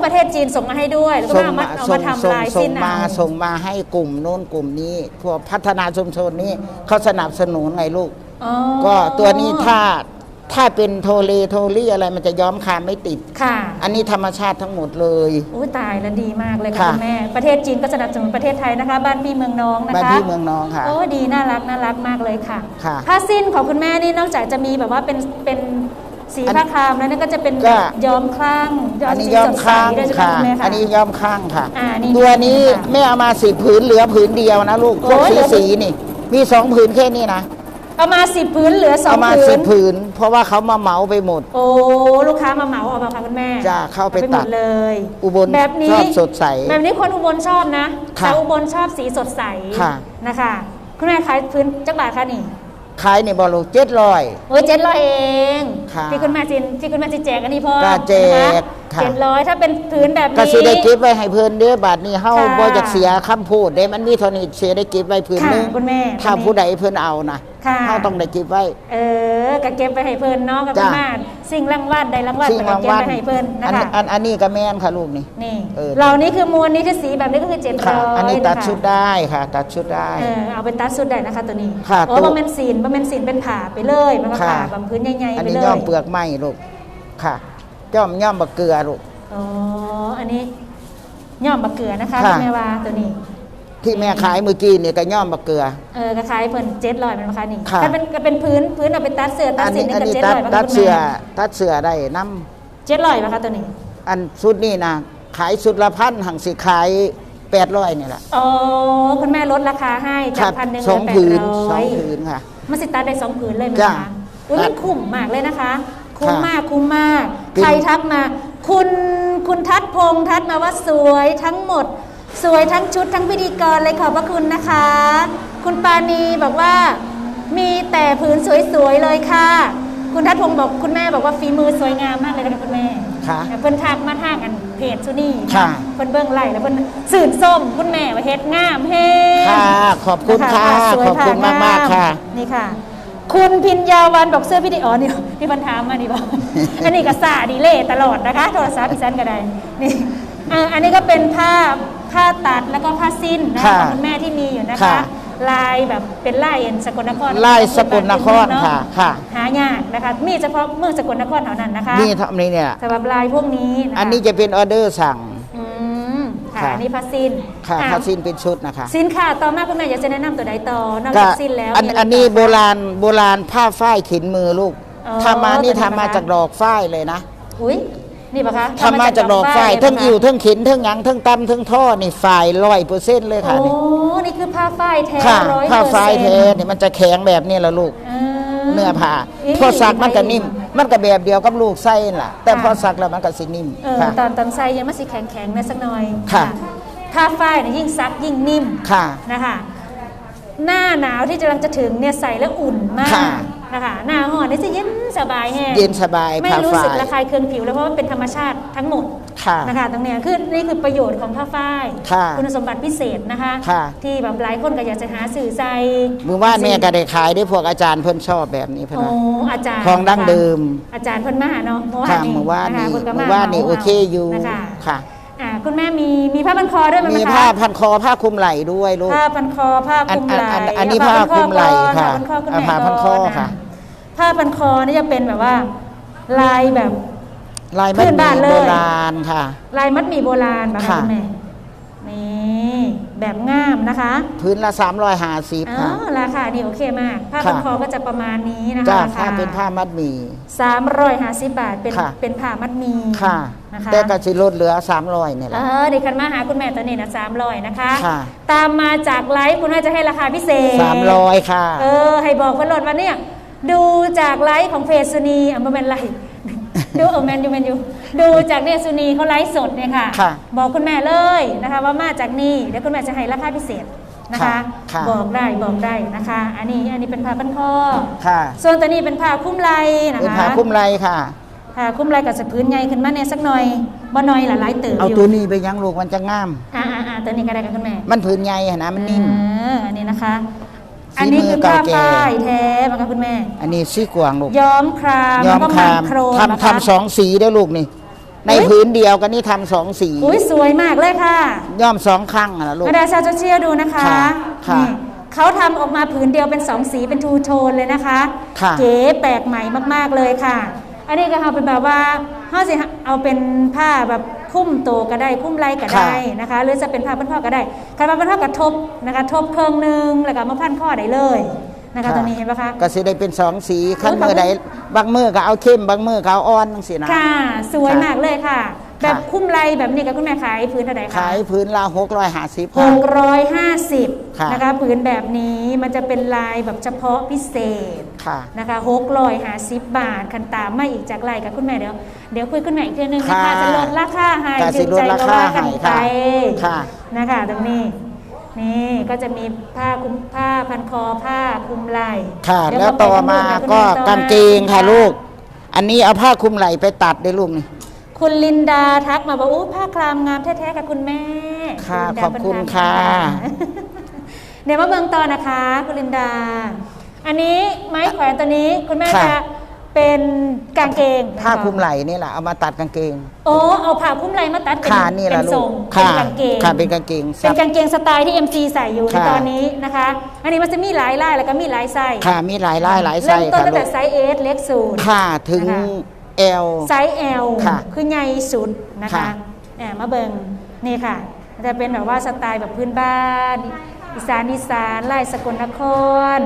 [SPEAKER 1] ประเทศจีนส่งมาให้ด้วยแล้วก็
[SPEAKER 2] ส่ง
[SPEAKER 1] เอามา
[SPEAKER 2] มา
[SPEAKER 1] เอา
[SPEAKER 2] ส่
[SPEAKER 1] มางทำ
[SPEAKER 2] ส่ง
[SPEAKER 1] ลาย
[SPEAKER 2] ส่
[SPEAKER 1] สิ้
[SPEAKER 2] ง
[SPEAKER 1] น
[SPEAKER 2] มา
[SPEAKER 1] เอา
[SPEAKER 2] ส่งมาให้กลุ่มโน้นกลุ่มนี้พวกพัฒนาชุมชนนี้เขาสนับสนุนไงลูก
[SPEAKER 1] อ๋อ
[SPEAKER 2] ก็ตัวนี้ถ้า ถ้าเป็นโทเลโทลี่อะไรมันจะย้อมคามไม่ติด
[SPEAKER 1] ค่ะ
[SPEAKER 2] อันนี้ธรรมชาติทั้งหมดเลย
[SPEAKER 1] อุ้ยตายแล้วดีมากเลยค่ะ
[SPEAKER 2] ค่ะ
[SPEAKER 1] คุณแม่ ประเทศจีนก็สนับสนุนประเทศไทยนะคะ บ้านพี่เมืองน้องนะคะ
[SPEAKER 2] บ้านพี่เมืองน้องค่ะ
[SPEAKER 1] โอ้ดีน่ารักน่ารักมากเลยค่ะ
[SPEAKER 2] ค่ะ
[SPEAKER 1] ผ้าสิ้นของคุณแม่นี่นอกจากจะมีแบบว่าเป็นเป็นสี
[SPEAKER 2] อัน
[SPEAKER 1] ผ้าครามแล้วนั่นก็จะเป็น
[SPEAKER 2] ก็
[SPEAKER 1] ย้อมคลั่งย้อ
[SPEAKER 2] อั
[SPEAKER 1] ม
[SPEAKER 2] นนี้
[SPEAKER 1] สี
[SPEAKER 2] ย้อ
[SPEAKER 1] ส
[SPEAKER 2] ม
[SPEAKER 1] ดใส
[SPEAKER 2] ข้าง
[SPEAKER 1] ด้วยใช่ไหม
[SPEAKER 2] ค่ะ
[SPEAKER 1] คุณแม่ค่ะ
[SPEAKER 2] อันนี้ย้อมข้างค่ะ
[SPEAKER 1] อ่านี่
[SPEAKER 2] ตัวนี้
[SPEAKER 1] ค่ะ
[SPEAKER 2] แม่เอามาสิบผืนเหลือผืนเดียวนะลูกพวก
[SPEAKER 1] โอ้ย
[SPEAKER 2] สี
[SPEAKER 1] เหลือ
[SPEAKER 2] สีนี่ มีสองผืนแค่นี้นะ
[SPEAKER 1] เอามาสิบพื้นเหลือสอ
[SPEAKER 2] เอา
[SPEAKER 1] ง
[SPEAKER 2] มา
[SPEAKER 1] พื้
[SPEAKER 2] สิ
[SPEAKER 1] น
[SPEAKER 2] บผืน เพราะว่าเขามาเหมาไปหมด
[SPEAKER 1] โอ้ลูกค้ามาเหมาเอามาค่ะคุณแม่
[SPEAKER 2] จ้ะเข้าไป
[SPEAKER 1] อหม
[SPEAKER 2] ตัด
[SPEAKER 1] เลย
[SPEAKER 2] อุบล
[SPEAKER 1] แบบนี้
[SPEAKER 2] ชอบสดใส
[SPEAKER 1] แบบนี้คนอุบลชอบนะ
[SPEAKER 2] ค่ะ
[SPEAKER 1] ชาวอุบลชอบสีสดใส
[SPEAKER 2] ค่ะ
[SPEAKER 1] นะคะคุณแม่ขายพื้นจักบาทคะนี่
[SPEAKER 2] ขายในบอลลูเจ็ดร้อย
[SPEAKER 1] โอ้ยเจ็ดร้อยเอง
[SPEAKER 2] ค่ะ
[SPEAKER 1] ที่คุณแม่จินที่คุณแม่จินแจกอันนี้พ่อ
[SPEAKER 2] ก็แจกค่ะ
[SPEAKER 1] เจ็ดร้อยถ้าเป็นพื้นแบบ
[SPEAKER 2] ก็
[SPEAKER 1] นี้
[SPEAKER 2] สิได้เก็บไว้ให้เพิ่นเด้อบาทนี้เฮา
[SPEAKER 1] ค่ะ
[SPEAKER 2] บ่อยากเสียคำพูดเด้มันมีเท่านี้เสียได้เก็บไว้ผืน
[SPEAKER 1] ค่ะ
[SPEAKER 2] นึง
[SPEAKER 1] คุณแม่
[SPEAKER 2] ถ้า
[SPEAKER 1] อันนี้
[SPEAKER 2] ผู้ใดเพิ่นเอานะ
[SPEAKER 1] ค่ะ
[SPEAKER 2] เฮาต้องได้เก็บไว้
[SPEAKER 1] เออก็เก็บไปให้เพิ่นเนาะกับ
[SPEAKER 2] จ้ะ
[SPEAKER 1] มาสิ่งรางวัลใดรางวัล
[SPEAKER 2] สิ่ง
[SPEAKER 1] ก็
[SPEAKER 2] ราง
[SPEAKER 1] เก็บ
[SPEAKER 2] วัล
[SPEAKER 1] ไปให้เพิ่นนะ
[SPEAKER 2] อัน
[SPEAKER 1] คะ
[SPEAKER 2] อันอันนี้ก็แม่นค่ะลูกนี่
[SPEAKER 1] นี่
[SPEAKER 2] เออ
[SPEAKER 1] เหล่านี้คือมวลนี้ที่สีแบบนี้ก็คือเจ็ด
[SPEAKER 2] ค่ะ
[SPEAKER 1] ร้อย
[SPEAKER 2] อันนี้ตัดะ
[SPEAKER 1] คะ
[SPEAKER 2] ชุดได้ค่ะ ตัดชุดได้
[SPEAKER 1] เออเอาไปตัดสุดได้นะคะตัวนี้
[SPEAKER 2] ค่ะ
[SPEAKER 1] โอ้
[SPEAKER 2] ตัว
[SPEAKER 1] บะเมนซีนบะเมนซีนเป็นผ่าไปเลยมันก็
[SPEAKER 2] ค่ะ
[SPEAKER 1] ผ่าแบบพื้นใหญ่ๆ
[SPEAKER 2] อัน
[SPEAKER 1] ไป
[SPEAKER 2] นี้
[SPEAKER 1] เลย
[SPEAKER 2] ย่อมเปลือกไม้ลูกค่ะ ย่อมย่อมบักเกลือลูก
[SPEAKER 1] อ๋อ อันนี้ย่อมบะเกลือนะคะ
[SPEAKER 2] ค่ะ
[SPEAKER 1] คุณแม่ว่าตัวนี้
[SPEAKER 2] ที่แม่ขายเมื่อกี้นี่ก็ย่อมบักเกลือ
[SPEAKER 1] เออกระคล้ายเพิ่นเจ็ดร้อยมันราคานี่
[SPEAKER 2] ค่ะ
[SPEAKER 1] ถ้าเป็นก็เป็นพื้นพื้นเอาไปตัดเสื้อตัด
[SPEAKER 2] อัน
[SPEAKER 1] สิน
[SPEAKER 2] นี้
[SPEAKER 1] นี่
[SPEAKER 2] อัน
[SPEAKER 1] ก็
[SPEAKER 2] นี้
[SPEAKER 1] เจ็ด
[SPEAKER 2] ตัด
[SPEAKER 1] ร้อย
[SPEAKER 2] ตัดเสือตัดเสือได้น้ำ
[SPEAKER 1] เจ็ดร้อยนะคะตัวนี้
[SPEAKER 2] อันชุดนี่นะขายชุดละพันหังสิขายแปดร้อยนี่แหละ
[SPEAKER 1] อ๋อ คุณแม่ลดราคาให้
[SPEAKER 2] ค
[SPEAKER 1] จา
[SPEAKER 2] รั
[SPEAKER 1] กพันหนึ่ง
[SPEAKER 2] ส
[SPEAKER 1] เห
[SPEAKER 2] อ
[SPEAKER 1] ลื
[SPEAKER 2] ง
[SPEAKER 1] อแป
[SPEAKER 2] ผื
[SPEAKER 1] ด
[SPEAKER 2] นส
[SPEAKER 1] ร้
[SPEAKER 2] อ
[SPEAKER 1] องย
[SPEAKER 2] ผืนค่ะ
[SPEAKER 1] มาสิตัดได้สองผืนเลยไหม
[SPEAKER 2] จ้ะ
[SPEAKER 1] คะอุ้ย
[SPEAKER 2] ตั
[SPEAKER 1] มั
[SPEAKER 2] ด
[SPEAKER 1] นคุ้มมากเลยนะคะ คุ้ม
[SPEAKER 2] ค่ะ
[SPEAKER 1] มากคุ้มมาก
[SPEAKER 2] เป็น
[SPEAKER 1] ใครทักมา คุณคุณทัดพงษ์ทัดมาว่าสวยทั้งหมด สวยทั้งชุดทั้งพิธีกรเลยขอบพระคุณนะคะ คุณปานีบอกว่า มีแต่ผืนสวยๆเลยค่ะ คุณทัดพงษ์บอกคุณแม่บอกว่าฝีมือสวยงามมากเลยนะคะคุณแม่
[SPEAKER 2] ค่ะ
[SPEAKER 1] เพิ่นทักมาทางอันเพจซุนี่
[SPEAKER 2] ค่ะ
[SPEAKER 1] เพิ่นเบิ่งไล่แล้วเพิ่นสื่นส้มคุณแม่ว่าเฮ็ดงามเฮ็
[SPEAKER 2] ค่ะ ขอบคุณค่ะ
[SPEAKER 1] สวย
[SPEAKER 2] ขอบคุณ
[SPEAKER 1] ผ่
[SPEAKER 2] มาก
[SPEAKER 1] น
[SPEAKER 2] มากๆค่ะ
[SPEAKER 1] นี่ค่ะ คุณพิญญาวันบอกเสื้อพี่ดิอ๋อนี่ที่บันทามมานี่บอกอันนี้ก็สาดีเล่ตลอดนะคะ โทรศัพท์อีสันก็ได้นี่อ่าอันนี้ก็เป็นผ้าผ้าตัดแล้วก็ผ้าสิ้นนะ
[SPEAKER 2] ค่ะ
[SPEAKER 1] ของคุณแม่ที่มีอยู่นะคะ
[SPEAKER 2] ค่ะ
[SPEAKER 1] ลายแบบเป็นลายเอ็นสกลนคร
[SPEAKER 2] ลายสกลนคร
[SPEAKER 1] เนา
[SPEAKER 2] ค่ะค่ะ
[SPEAKER 1] หายากนะคะมีเฉพาะเมืองสกลนครเท่านั้นนะคะ
[SPEAKER 2] นี่ทำนี้เนี่ย
[SPEAKER 1] สำหรับลายพวกนี้นะคะ
[SPEAKER 2] อันนี้จะเป็นออเดอร์สั่ง
[SPEAKER 1] อืม ค่ะ
[SPEAKER 2] ค่ะ
[SPEAKER 1] อันนี่ผ้าสิ้น
[SPEAKER 2] ค่ะ
[SPEAKER 1] อ่
[SPEAKER 2] ถ้าสิ้นเป็นชุดนะคะ
[SPEAKER 1] สินค้าต่อมาคุณแม่อยากจะแนนำตัวใดต่อนอก
[SPEAKER 2] ก็
[SPEAKER 1] จากสิ้นแล้ว
[SPEAKER 2] อัน
[SPEAKER 1] มีะไร
[SPEAKER 2] อันนี้
[SPEAKER 1] ต่
[SPEAKER 2] โบราณโบราณผ้าฝ้ายเข็นมือลูก
[SPEAKER 1] อ๋อ
[SPEAKER 2] ทำมานี่ทำมา
[SPEAKER 1] ตัวนี้ปะคะ
[SPEAKER 2] จากดอกฝ้ายเลยนะ
[SPEAKER 1] อุ้ยนี่ปะคะ
[SPEAKER 2] ทำมาจากดอกฝ้าย
[SPEAKER 1] เลยปะคะ
[SPEAKER 2] ทั้งอิ่วทั้งขินทั้งหยังทั้งตำทั้งท่อนี่ฝ่ายร้อยเปอร์เซ็นต์เลยค่ะ
[SPEAKER 1] โอ้
[SPEAKER 2] นี่
[SPEAKER 1] นี่คือผ้าฝ้ายแท้
[SPEAKER 2] ค่ะ
[SPEAKER 1] ร้อย
[SPEAKER 2] ผ้า
[SPEAKER 1] เปอร์
[SPEAKER 2] ฝ้าย
[SPEAKER 1] เซ็น
[SPEAKER 2] แท้
[SPEAKER 1] ต์
[SPEAKER 2] นี่มันจะแข็งแบบนี้ละลูก
[SPEAKER 1] อ่า
[SPEAKER 2] เนื้อผ้า
[SPEAKER 1] เอ๊ะ
[SPEAKER 2] พอซักมันก็นิ่ม มันก็แบบเดียวกับลูกไส้นั่นล่ะ แต่
[SPEAKER 1] ค่ะ
[SPEAKER 2] พอซักแล้วมันก็สินิ่ม
[SPEAKER 1] เออ
[SPEAKER 2] ค่ะ
[SPEAKER 1] ตอนตอนใส่ยังไม่สิแข็งแข็งๆนะสักหน่อย
[SPEAKER 2] ค่ะ
[SPEAKER 1] ผ้าฝ้ายเนี่ยยิ่งซักยิ่งนิ่ม
[SPEAKER 2] ค่ะ
[SPEAKER 1] นะคะ หน้าหนาวที่กำลังจะถึงเนี่ยใส่แล้วอุ่นมาก
[SPEAKER 2] ค่ะ
[SPEAKER 1] นะคะ หน้าห่อนนี่จะเย็นสบายแฮะ
[SPEAKER 2] เย็นสบาย
[SPEAKER 1] ไม่
[SPEAKER 2] ผ้า
[SPEAKER 1] รู้
[SPEAKER 2] ฝ้า
[SPEAKER 1] สึก
[SPEAKER 2] ย
[SPEAKER 1] ระคายเคืองผิวแล้วเพราะว่าเป็นธรรมชาติทั้งหมด
[SPEAKER 2] ค่ะ
[SPEAKER 1] นะคะตรงเนี้ยคือนี่คือประโยชน์ของผ้าฝ้าย
[SPEAKER 2] ค่ะ
[SPEAKER 1] ณสมบัติพิเศษนะคะ
[SPEAKER 2] ค่ะ
[SPEAKER 1] ที่แบบหลายคนก็อยากจะหาสื่อใจ
[SPEAKER 2] มือว่านแม่ก็ได้ขายได้พวกอาจารย์เพิ่นชอบแบบนี้เพิ่น
[SPEAKER 1] โอ้
[SPEAKER 2] ว่า
[SPEAKER 1] อาจารย์
[SPEAKER 2] ของดั้งเดิม
[SPEAKER 1] อาจารย์เพิ่นมาหาเนาะเมื่อวา
[SPEAKER 2] ค่ะ
[SPEAKER 1] นนี้
[SPEAKER 2] มือว่าน
[SPEAKER 1] นะคะ
[SPEAKER 2] นี่
[SPEAKER 1] เพิ่ก็
[SPEAKER 2] มือว่านนี่
[SPEAKER 1] เโอ
[SPEAKER 2] เคอยู่
[SPEAKER 1] นะคะ
[SPEAKER 2] ค่ะ
[SPEAKER 1] อ่าคุณแม่มีมีผ้าพันคอด้วยไหม
[SPEAKER 2] มี
[SPEAKER 1] คะ
[SPEAKER 2] ผ้าพันคอผ้าคลุมไหล่ด้วยลูก
[SPEAKER 1] ผ้าพันคอผ้า
[SPEAKER 2] อั
[SPEAKER 1] คนลุม
[SPEAKER 2] อัน
[SPEAKER 1] ไหล่
[SPEAKER 2] อันอันนี้
[SPEAKER 1] เอ
[SPEAKER 2] ผ้าคลุมไหล่
[SPEAKER 1] ผ้า
[SPEAKER 2] ค่ะ
[SPEAKER 1] พันคอคุณ
[SPEAKER 2] อ่า
[SPEAKER 1] แม่
[SPEAKER 2] ผ้าพันคอ
[SPEAKER 1] ก่น
[SPEAKER 2] ค่ะ
[SPEAKER 1] ผ้าพันคอนี่จะเป็นแบบว่า ลายแบบ
[SPEAKER 2] ลาย
[SPEAKER 1] พื้
[SPEAKER 2] มัน
[SPEAKER 1] นบ้าน
[SPEAKER 2] มี
[SPEAKER 1] เลย
[SPEAKER 2] โบราณค่ะ
[SPEAKER 1] ลายมัดหมี่โบราณแบบ
[SPEAKER 2] ค่ะ
[SPEAKER 1] คุณแม่นี่แบบงามนะคะ
[SPEAKER 2] พื้นละ350
[SPEAKER 1] อ๋อ
[SPEAKER 2] ค่ะ
[SPEAKER 1] ราคานี่โอเคมาก ผ้า
[SPEAKER 2] ค่ะ
[SPEAKER 1] พันคอก็จะประมาณนี้นะคะ
[SPEAKER 2] จ้า
[SPEAKER 1] ราคา
[SPEAKER 2] ถ้าเป็นผ้ามัดหมี่
[SPEAKER 1] สามร้อยห้าสิบบาทเป็น
[SPEAKER 2] ค่ะ
[SPEAKER 1] เป็นผ้ามัดหมี่
[SPEAKER 2] ค่ะ
[SPEAKER 1] นะคะ
[SPEAKER 2] แต่ก็สิลดเหลือ300นี่แห
[SPEAKER 1] เอ
[SPEAKER 2] ละ
[SPEAKER 1] อเด็กคันมาหาคุณแม่ตัวนี้นะสามร้อยนะคะ
[SPEAKER 2] ค่ะ
[SPEAKER 1] ตามมาจากไลฟ์คุณแม่จะให้ราคาพิเศษ
[SPEAKER 2] 300ค่ะ
[SPEAKER 1] เออให้บอกเพื่อนโหลดว่าเนี่ยดูจากไลฟ์ของเพจสุนีอะมันเป็นไลฟ์ ดูเออแมนยูแมนยูดูจากเนี่ยสุนีเขาไลฟ์สดเนี่ยค่ะ
[SPEAKER 2] ค่ะ
[SPEAKER 1] บอกคุณแม่เลยนะคะ ว่ามาจากนี่เดี๋ยวคุณแม่จะให้ราคาพิเศษนะคะ
[SPEAKER 2] ค่ะค่ะ
[SPEAKER 1] บอกได้บอกได้นะคะ อันนี้อันนี้เป็นผ้าพันคอ
[SPEAKER 2] ค่ะ
[SPEAKER 1] ส่วนตัวนี้เป็นผ้าคลุ้มไหล่นะคะ
[SPEAKER 2] เป็นผ้าคลุมไหล่ค่ะ
[SPEAKER 1] ผ้าคลุ้มไหล่กับสะพื้นใหญ่ขึ้นมาเนี่ยสักหน่อยบ่น้อยหลายๆเติบ
[SPEAKER 2] เอา
[SPEAKER 1] อยู่
[SPEAKER 2] ตัวนี้ไปยังลูกมันจะงาม
[SPEAKER 1] อ่าอ่าอ่าตัวนี้ก็ได้กับคุณแม่
[SPEAKER 2] มันพื้นใหญ่อะนะมันนิ่ม
[SPEAKER 1] เอออันนี้นะคะ
[SPEAKER 2] ฝี
[SPEAKER 1] อันนี้คือผ้า
[SPEAKER 2] มือเก่าแก่
[SPEAKER 1] ฝ้ายแท้นะคะคุณแม่
[SPEAKER 2] อันนี้ซี่กวางลูก
[SPEAKER 1] ย้อมคราม
[SPEAKER 2] ย้อม
[SPEAKER 1] แล้วก็
[SPEAKER 2] คราม
[SPEAKER 1] โครน
[SPEAKER 2] ทำ
[SPEAKER 1] นะคะ
[SPEAKER 2] ทำสองสีได้อลูกนี่ ใน
[SPEAKER 1] อุ๊ย
[SPEAKER 2] พื้นเดียวกันนี่ทำสองสี
[SPEAKER 1] อุ้ยสวยมากเลยค่ะ
[SPEAKER 2] ย่อมสองครั้งอะนะลูก
[SPEAKER 1] มาดาชาโซเชียลดูนะคะ
[SPEAKER 2] ค่ะค่ะ
[SPEAKER 1] นี่เขาทำออกมาผืนเดียวเป็นสองสีเป็นทูโทนเลยนะคะ
[SPEAKER 2] ค่ะ
[SPEAKER 1] เก๋แปลกใหม่มากๆเลยค่ะ อันนี้ก็เอาเป็นแบบว่าเขาสิเอาเป็นผ้าแบบ คุ้มโตก็ได้คุ้มไหล่ก็ได้นะคะ หรือจะเป็นผ้าพันข้อก็ได้ใครผ้าพันข้อกับทบนะคะ ทบเครื่องหนึงแล้วก็มาพันข้อได้เลยนะคะตัวนี้เห็นปะคะ
[SPEAKER 2] ก็สิได้เป็นสองสีขั้น
[SPEAKER 1] โอ้ย
[SPEAKER 2] มือใดบางมือก็เอาเข้มบางมือก็เอาอ่อนจังสินะ
[SPEAKER 1] ค่ะ สวยมากเลยค่ะ
[SPEAKER 2] ค่ะ
[SPEAKER 1] แบบคุ้มไหล่แบบนี้กับคุณแม่ขายพื้นเท่าไหร่คะ
[SPEAKER 2] ขายพื้นละหกร้อยห้าสิบ
[SPEAKER 1] หกร้อยห้าสิบ
[SPEAKER 2] ค่ะ
[SPEAKER 1] นะคะผืนแบบนี้มันจะเป็นลายแบบเฉพาะพิเศษ
[SPEAKER 2] ค่ะ
[SPEAKER 1] นะคะหกร้อยห้าสิบบาทคันตามมาอีกจากลายกับคุณแม่เดี๋ยวเดี๋ยวคุยคุณแม่อีกทีนึงนะคะ
[SPEAKER 2] ค่ะ
[SPEAKER 1] จะลดราคาให้
[SPEAKER 2] ค่ะ
[SPEAKER 1] ถึงใจ
[SPEAKER 2] สิลดรา
[SPEAKER 1] ก็
[SPEAKER 2] คา
[SPEAKER 1] ว่ากัน
[SPEAKER 2] ให้
[SPEAKER 1] ไป
[SPEAKER 2] ค่ะค่ะ
[SPEAKER 1] นะคะตรงนี้นี่ก็จะมีผ้าคลุมผ้าพันคอผ้าคลุมไหล่
[SPEAKER 2] ค่ะ
[SPEAKER 1] เดี๋ย
[SPEAKER 2] แล้ว
[SPEAKER 1] เรไป
[SPEAKER 2] ต่อมา
[SPEAKER 1] ทำรูปให้คุณ
[SPEAKER 2] ก็
[SPEAKER 1] แม่ต่อม
[SPEAKER 2] กางเกงค่ะลูก อันนี้เอาผ้าคลุมไหล่ไปตัดได้ลูกนี่
[SPEAKER 1] คุณลินดาทักมาบอกอู้ผ้าคลามงามแท้ๆกับคุณแม่
[SPEAKER 2] ค่ะ
[SPEAKER 1] ณลินดา
[SPEAKER 2] ขอบคุณ
[SPEAKER 1] เพิ่น
[SPEAKER 2] ค่ะ
[SPEAKER 1] ทำมาเดี๋ยวมาเบิ่งต่อนะคะ คุณลินดา อันนี้ไม้แขวนตัวนี้คุณแม่จะเป็นกางเกง
[SPEAKER 2] ผ้าคลุมไหล่นี่แหละเอามาตัดกางเกง
[SPEAKER 1] โอ้เอาผ้าคลุมไหล่มาตัดเป็น
[SPEAKER 2] ค่ะนี่แห
[SPEAKER 1] เป็
[SPEAKER 2] ละ
[SPEAKER 1] น
[SPEAKER 2] ลู
[SPEAKER 1] ทร
[SPEAKER 2] ก
[SPEAKER 1] งเป็
[SPEAKER 2] ค่ะ
[SPEAKER 1] นกางเกง
[SPEAKER 2] ค่ะเป็นกางเกง
[SPEAKER 1] เป็นกางเกงสไตล์ที่ MC ใส่อยู่ใน
[SPEAKER 2] ค่ะ
[SPEAKER 1] ตอนนี้นะคะ อันนี้มันจะมีหลายลายแล้วก็มีหลายไส้
[SPEAKER 2] ค่ะมีหลายลายหลายไส้
[SPEAKER 1] เริ่มต้น
[SPEAKER 2] ค่ะ
[SPEAKER 1] ตั้ง
[SPEAKER 2] ลู
[SPEAKER 1] แต่
[SPEAKER 2] ก
[SPEAKER 1] ไซส์ S เล็กสุด
[SPEAKER 2] ค่ะถึง
[SPEAKER 1] นะคะ
[SPEAKER 2] เอล
[SPEAKER 1] ไซส์ L
[SPEAKER 2] ค่ะ
[SPEAKER 1] คือใหญ่สุดนะคะ
[SPEAKER 2] ค่ะ
[SPEAKER 1] แอบมาเบิงนี่ค่ะมันจะเป็นแบบว่าสไตล์แบบพื้นบ้าน อีสานอีสานไล่สกลนคร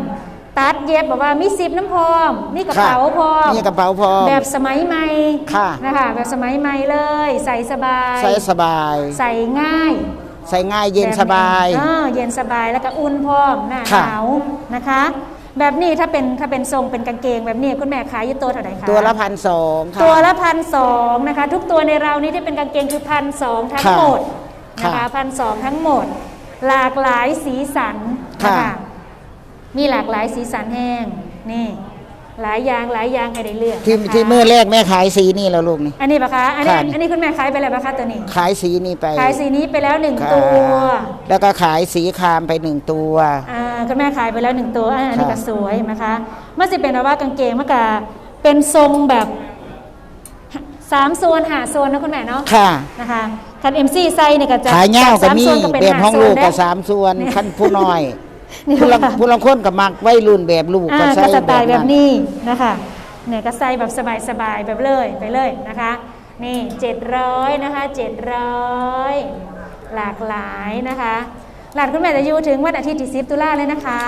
[SPEAKER 1] ตัดเย็บแบบว่ามีซิปน้ำพร้อม มีกระเป๋าพร้อม
[SPEAKER 2] นี่กระเป๋าพร้อม
[SPEAKER 1] แบบสมัยใหม่
[SPEAKER 2] ค่ะ
[SPEAKER 1] นะคะแบบสมัยใหม่เลย ใส่สบาย
[SPEAKER 2] ใส่สบาย
[SPEAKER 1] ใส่ง่าย
[SPEAKER 2] ใส่ง่ายเย็นสบาย
[SPEAKER 1] เออเย็นสบายแล้วก็อุ่นพร้อมหน้าห
[SPEAKER 2] ค่ะ
[SPEAKER 1] นาวนะคะ แบบนี้ถ้าเป็นถ้าเป็นทรงเป็นกางเกงแบบนี้คุณแม่ขายอยี่ตัวเท่าไหร่คะ
[SPEAKER 2] ตัวละพันสองค่ะ
[SPEAKER 1] ตัวละพันสองนะคะ ทุกตัวในเรานี้ที่เป็นกางเกงคือพันสองทั้ง
[SPEAKER 2] ค่ะ
[SPEAKER 1] หมดนะคะ
[SPEAKER 2] ค่ะ
[SPEAKER 1] พันสองทั้งหมด หลากหลายสีสันนะ
[SPEAKER 2] ค่ะ
[SPEAKER 1] คะมีหลากหลายสีสันแห้งนี่หลายอย่างหลายอย่างให้ได้เลือก
[SPEAKER 2] ที่
[SPEAKER 1] นะคะ
[SPEAKER 2] ที่มือแรกแม่ขายสีนี่แล้วลูกนี่
[SPEAKER 1] อันนี้ปะคะอันนี้
[SPEAKER 2] ค่ะ
[SPEAKER 1] อันนี้คุณแม่ขายไปแล้วปะคะตัวนี้
[SPEAKER 2] ขายสีนี่ไป
[SPEAKER 1] ขายสีนี้ไปแล้วหนึ่ง
[SPEAKER 2] ค่ะ
[SPEAKER 1] ตัว
[SPEAKER 2] แล้วก็ขายสีครามไปหนึ่งตัว
[SPEAKER 1] อ่า คุณแม่ขายไปแล้วหนึ่งตัวอ่าอันนี้ก็
[SPEAKER 2] ค่ะ
[SPEAKER 1] สวยนะคะเมื่อสิเป็นแบบว่ากางเกงมันก็เป็นทรงแบบสามโซนหาโซนนะคุณแม่เนาะ
[SPEAKER 2] ค่ะ
[SPEAKER 1] นะคะคันเอ็มซีไซเนี่ยก็จะ
[SPEAKER 2] ขายเง่า
[SPEAKER 1] จ
[SPEAKER 2] ก็
[SPEAKER 1] สาม
[SPEAKER 2] มี
[SPEAKER 1] โซนก็เป็น
[SPEAKER 2] แบบ
[SPEAKER 1] หา
[SPEAKER 2] ห้อง
[SPEAKER 1] โซ
[SPEAKER 2] ลู
[SPEAKER 1] น
[SPEAKER 2] ก
[SPEAKER 1] ได้
[SPEAKER 2] ก็สามส่วน
[SPEAKER 1] นี่
[SPEAKER 2] ขั้นผู้น้อย
[SPEAKER 1] นี่
[SPEAKER 2] ผู้ลัง
[SPEAKER 1] ค่ะ
[SPEAKER 2] ผู้ลังคนกับมักวัยรุ่นแบบลูก
[SPEAKER 1] อ่า
[SPEAKER 2] ก็ใส่
[SPEAKER 1] ก็สไตล์แบบ
[SPEAKER 2] นั้น
[SPEAKER 1] นี้นะคะเนี่ยก็ใส่แบบสบายๆแบบเลยไปเลยนะคะนี่700นะคะ700หลากหลายนะคะ ร้านคุณแม่จะอยู่ถึงวันอาทิตย์ที่ 10 ตุลาเลยนะคะ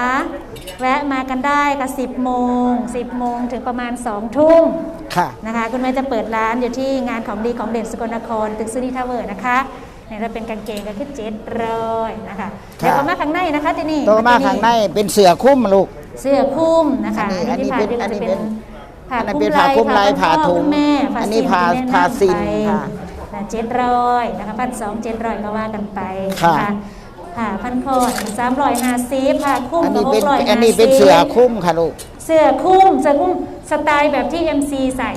[SPEAKER 1] แวะมากันได้ค่ะ10 โมง 10 โมงถึงประมาณ 2 ทุ่ม
[SPEAKER 2] ค่ะ
[SPEAKER 1] นะคะคุณแม่จะเปิดร้านอยู่ที่งานของดีของเด่นสกลนครตึกซูนิทาวเวอร์นะคะเนี่ยถ้าเป็นกางเกงก็คือเจ็ดร้อยนะคะเดี๋ยวเข้ามาข้างในนะคะที่นี่
[SPEAKER 2] โตมาข้างในเป็นเสือคุ้มลูก
[SPEAKER 1] เสื้อคลุมนะคะ
[SPEAKER 2] อันนี้
[SPEAKER 1] ที่
[SPEAKER 2] อันนี้เป็น
[SPEAKER 1] ผ่า
[SPEAKER 2] อันนี้
[SPEAKER 1] จะ
[SPEAKER 2] เป็นอันนั้นเป็นผ้าคลุมลายผ้าถุง
[SPEAKER 1] คุณแม่
[SPEAKER 2] อันนี้ผ้าผ้าซินค่ะ
[SPEAKER 1] เจ็ดร้อยนะคะพันสองเจ็ดร้อยก็ว่ากันไป
[SPEAKER 2] ค่ะ
[SPEAKER 1] ผ่าพันคอสามร้อยห้าสิบผ่าคลุ้ม
[SPEAKER 2] อัน
[SPEAKER 1] ก็
[SPEAKER 2] นี้
[SPEAKER 1] ห
[SPEAKER 2] เป็น
[SPEAKER 1] กร้อย
[SPEAKER 2] อันนี้เป็นเสือคุ้มค่ะลูก
[SPEAKER 1] เสื้อคลุ้มเสื้อคลุ้มสไตล์แบบที่ MC ใส่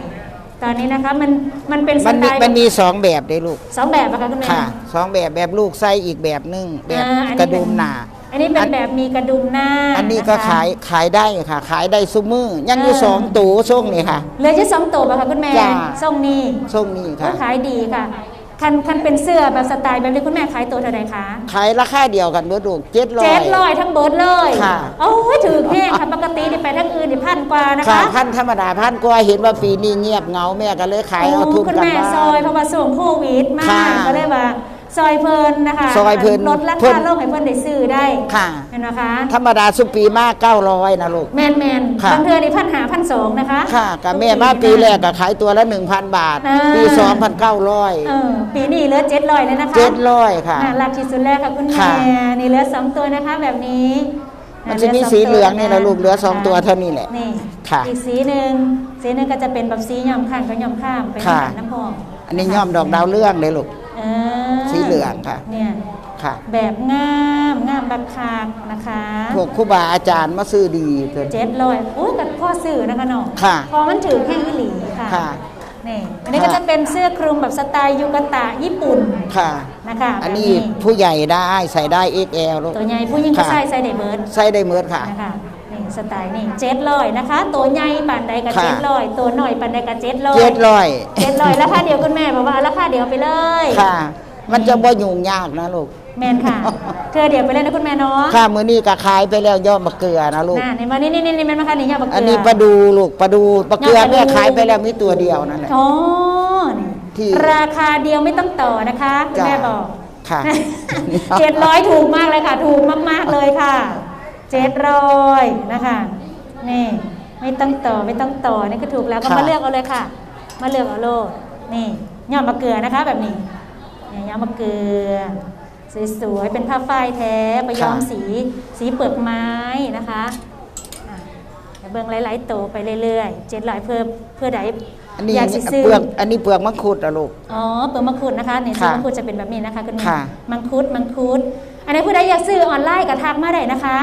[SPEAKER 1] ตอนนี้นะคะมันมันเป็นส
[SPEAKER 2] มัน
[SPEAKER 1] ไต
[SPEAKER 2] มี
[SPEAKER 1] ล์
[SPEAKER 2] มันมีสองแบบเลยลูก
[SPEAKER 1] สองแบบนะคะคุณแม่
[SPEAKER 2] ค่ะสองแบบแบบลูกไส้อีกแบบหนึงแบบ
[SPEAKER 1] อ่าอันนี้
[SPEAKER 2] กระดุมหนา
[SPEAKER 1] อันนี้เป็นแบบมีกระดุมหน้า
[SPEAKER 2] อันนี้ก็ะ
[SPEAKER 1] คะ
[SPEAKER 2] ขายขายได้ค่ะ ขายได้ซุมือยังอยู่
[SPEAKER 1] เออ
[SPEAKER 2] สองตูช่วงนี้ค่ะ
[SPEAKER 1] เหลือแค่สองตัวป่ะคะคุณแม่
[SPEAKER 2] จ้า
[SPEAKER 1] ทรงนี้
[SPEAKER 2] ช่วงนี้
[SPEAKER 1] ก็
[SPEAKER 2] ค่ะ
[SPEAKER 1] ขายดีค่ะ คันคันเป็นเสื้อแบบสไตล์แบบนี้คุณแม่ขายตัวเท่าไหร่คะ
[SPEAKER 2] ขายราคาเดียวกันเบิดลูกเจ็ดร้อย
[SPEAKER 1] เจ็ดร้อยทั้งเบิร์ดเลย
[SPEAKER 2] ค่ะ
[SPEAKER 1] โอ้ยถือแห้งค่ะปกตินี่ไปทั้งอื่นนี่พันกว่านะ
[SPEAKER 2] ค่ะ
[SPEAKER 1] คะ
[SPEAKER 2] พันธรรมดาพันกว่าเห็นว่าปีนี้เงียบเหงาแม่ก็เลยขายเอาทุน
[SPEAKER 1] คุณ
[SPEAKER 2] กัน
[SPEAKER 1] แม่
[SPEAKER 2] บ้า
[SPEAKER 1] ซอย
[SPEAKER 2] น
[SPEAKER 1] เพราะว่าส่งโควิดมา
[SPEAKER 2] ค่ะ
[SPEAKER 1] ก็เลยว่า ซอยเพลินนะคะ
[SPEAKER 2] ซอยเพลิน
[SPEAKER 1] ลดรา
[SPEAKER 2] เพิ่
[SPEAKER 1] คาน โลกให้เพิ่นได้ซื้อได้
[SPEAKER 2] ค่ะ
[SPEAKER 1] เห็นไหมคะ
[SPEAKER 2] ธรรมดาสุปีมากเก้าร้อยนะลูก
[SPEAKER 1] แมนแมน
[SPEAKER 2] ค่ะ
[SPEAKER 1] บางเทือนี่พันหาพันสองนะคะ
[SPEAKER 2] ค่ะกับแม่มาปีแรกก็ขายตัวละหนึ่งพันบาท
[SPEAKER 1] อ่า
[SPEAKER 2] ปีสองพันเก้าร้อย
[SPEAKER 1] เออปีนี้เหลือเจ็ดร้อยเลยนะคะ
[SPEAKER 2] เจ็ดร้อยค่ะ
[SPEAKER 1] น่ารักที่สุดแล้วค่ะคุณ
[SPEAKER 2] ค่ะ
[SPEAKER 1] แม่นี่เหลือสองตัวนะคะแบบนี้
[SPEAKER 2] มันจะมีสีเหลืองนี่นะลูกเหลือสองตัวเท่านี้แหละ
[SPEAKER 1] นี่
[SPEAKER 2] ค่ะ
[SPEAKER 1] อีกสีหนึ่งสีหนึ่งก็จะเป็นแบบสีหย่อมข้างกับหย่อมข้ามเป็น
[SPEAKER 2] ค่ะ
[SPEAKER 1] น้ำหอม
[SPEAKER 2] อันนี้ย่อมดอกดาวเรื่องเลยลูก
[SPEAKER 1] เออ
[SPEAKER 2] สีเหลืองค่ะ
[SPEAKER 1] เนี่ย
[SPEAKER 2] ค่ะ
[SPEAKER 1] แบบงามงามบักคากนะคะ
[SPEAKER 2] พวกครูบาอาจารย์มาซื้อดีเพิ่น
[SPEAKER 1] เจ็ดร้อยโอ้ยกับพ่อสื่อนะคะน้อง
[SPEAKER 2] ค่ะ
[SPEAKER 1] พอมันถือแค่อีหลีค่ะ
[SPEAKER 2] ค่ะ
[SPEAKER 1] นี่อันนี้ก็จะเป็นเสื้อคลุมแบบสไตล์ยูกะตะญี่ปุ่น
[SPEAKER 2] ค่ะ
[SPEAKER 1] นะคะ
[SPEAKER 2] อัน
[SPEAKER 1] แบบ
[SPEAKER 2] นี้ผู้ใหญ่ได้ใส่ได้ XL ลูก
[SPEAKER 1] ตัวใหญ่ผู้หญิงผู้
[SPEAKER 2] ค่ะ
[SPEAKER 1] ชายใส่ได้เบิร์ด
[SPEAKER 2] ใส่ได้เหมือนค่ะ
[SPEAKER 1] นะคะนี่สไตล์นี่เจ็ดร้อยนะคะ ตัวใหญ่ปานใดกับ
[SPEAKER 2] ค่ะ
[SPEAKER 1] เจ็ดร้อยตัวหน่อยปานใดกับเจ็ดร้อย
[SPEAKER 2] เจ็ดร้อย
[SPEAKER 1] เจ็ดร้อยราคาเดียวคุณแม่บอกว่าราคาเดียวไปเลย
[SPEAKER 2] ค่ะ มันจะบ่ยุ่งยากนะลูก
[SPEAKER 1] แมนค่ะ เธอเดียวไปเลยนะคุณแม่เนาะ
[SPEAKER 2] ค่ะมื้อนี้ก็ขายไปแล้วย่อมมะเกลือนะลูก
[SPEAKER 1] น่ะนี่มานี่นี่นี่แม่นมาค่ะนี่ยาบักเกลือ
[SPEAKER 2] อั
[SPEAKER 1] อั
[SPEAKER 2] นนี้ปลาดูลูกปลาดูปลาเกลือ
[SPEAKER 1] ปลาดู
[SPEAKER 2] แม่ขายไปแล้วมีตัวเดียวนั่นแหละ
[SPEAKER 1] อ๋อนี่
[SPEAKER 2] ที่
[SPEAKER 1] ราคาเดียวไม่ต้องต่อนะคะคุณแม่
[SPEAKER 2] จ้ะ
[SPEAKER 1] บอก
[SPEAKER 2] ค่ะ
[SPEAKER 1] เจ็ดร้อยถูกมากเลยค่ะ ถูกมากๆเลยค่ะเจ็ดร้อยนะคะนี่ไม่ต้องต่อไม่ต้องต่อนี่ก็ถูกแล้วก็
[SPEAKER 2] ค่ะ
[SPEAKER 1] มาเลือกเอาเลยค่ะ มาเลือกเอาโลดนี่ย่อมมะเกลือนะคะ แบบนี้เนี่ ยย่อมมะเกลือสวยๆเป็นผ้าฝ้ายแท้ไปย้อมสีสีเปลือกไม้นะคะอะเดี๋ยวเบิ่งหลายๆโตวไปเรื่อยๆเจ็ดร้อยเพื่อเพื่อใด
[SPEAKER 2] อันนี้
[SPEAKER 1] อยากสิซื้อ
[SPEAKER 2] เปลือกอันนี้เปลือกมังคุดอะลูก
[SPEAKER 1] อ๋อเปลือกมังคุดนะคะเนี่ย
[SPEAKER 2] ค่ะ
[SPEAKER 1] มังคุดจะเป็นแบบนี้นะคะคุณแม่
[SPEAKER 2] ค่ะ
[SPEAKER 1] มังคุดมังคุด อันนี้ผู้ใดอยากซื้อออนไลน์กับทักมาได้นะคะ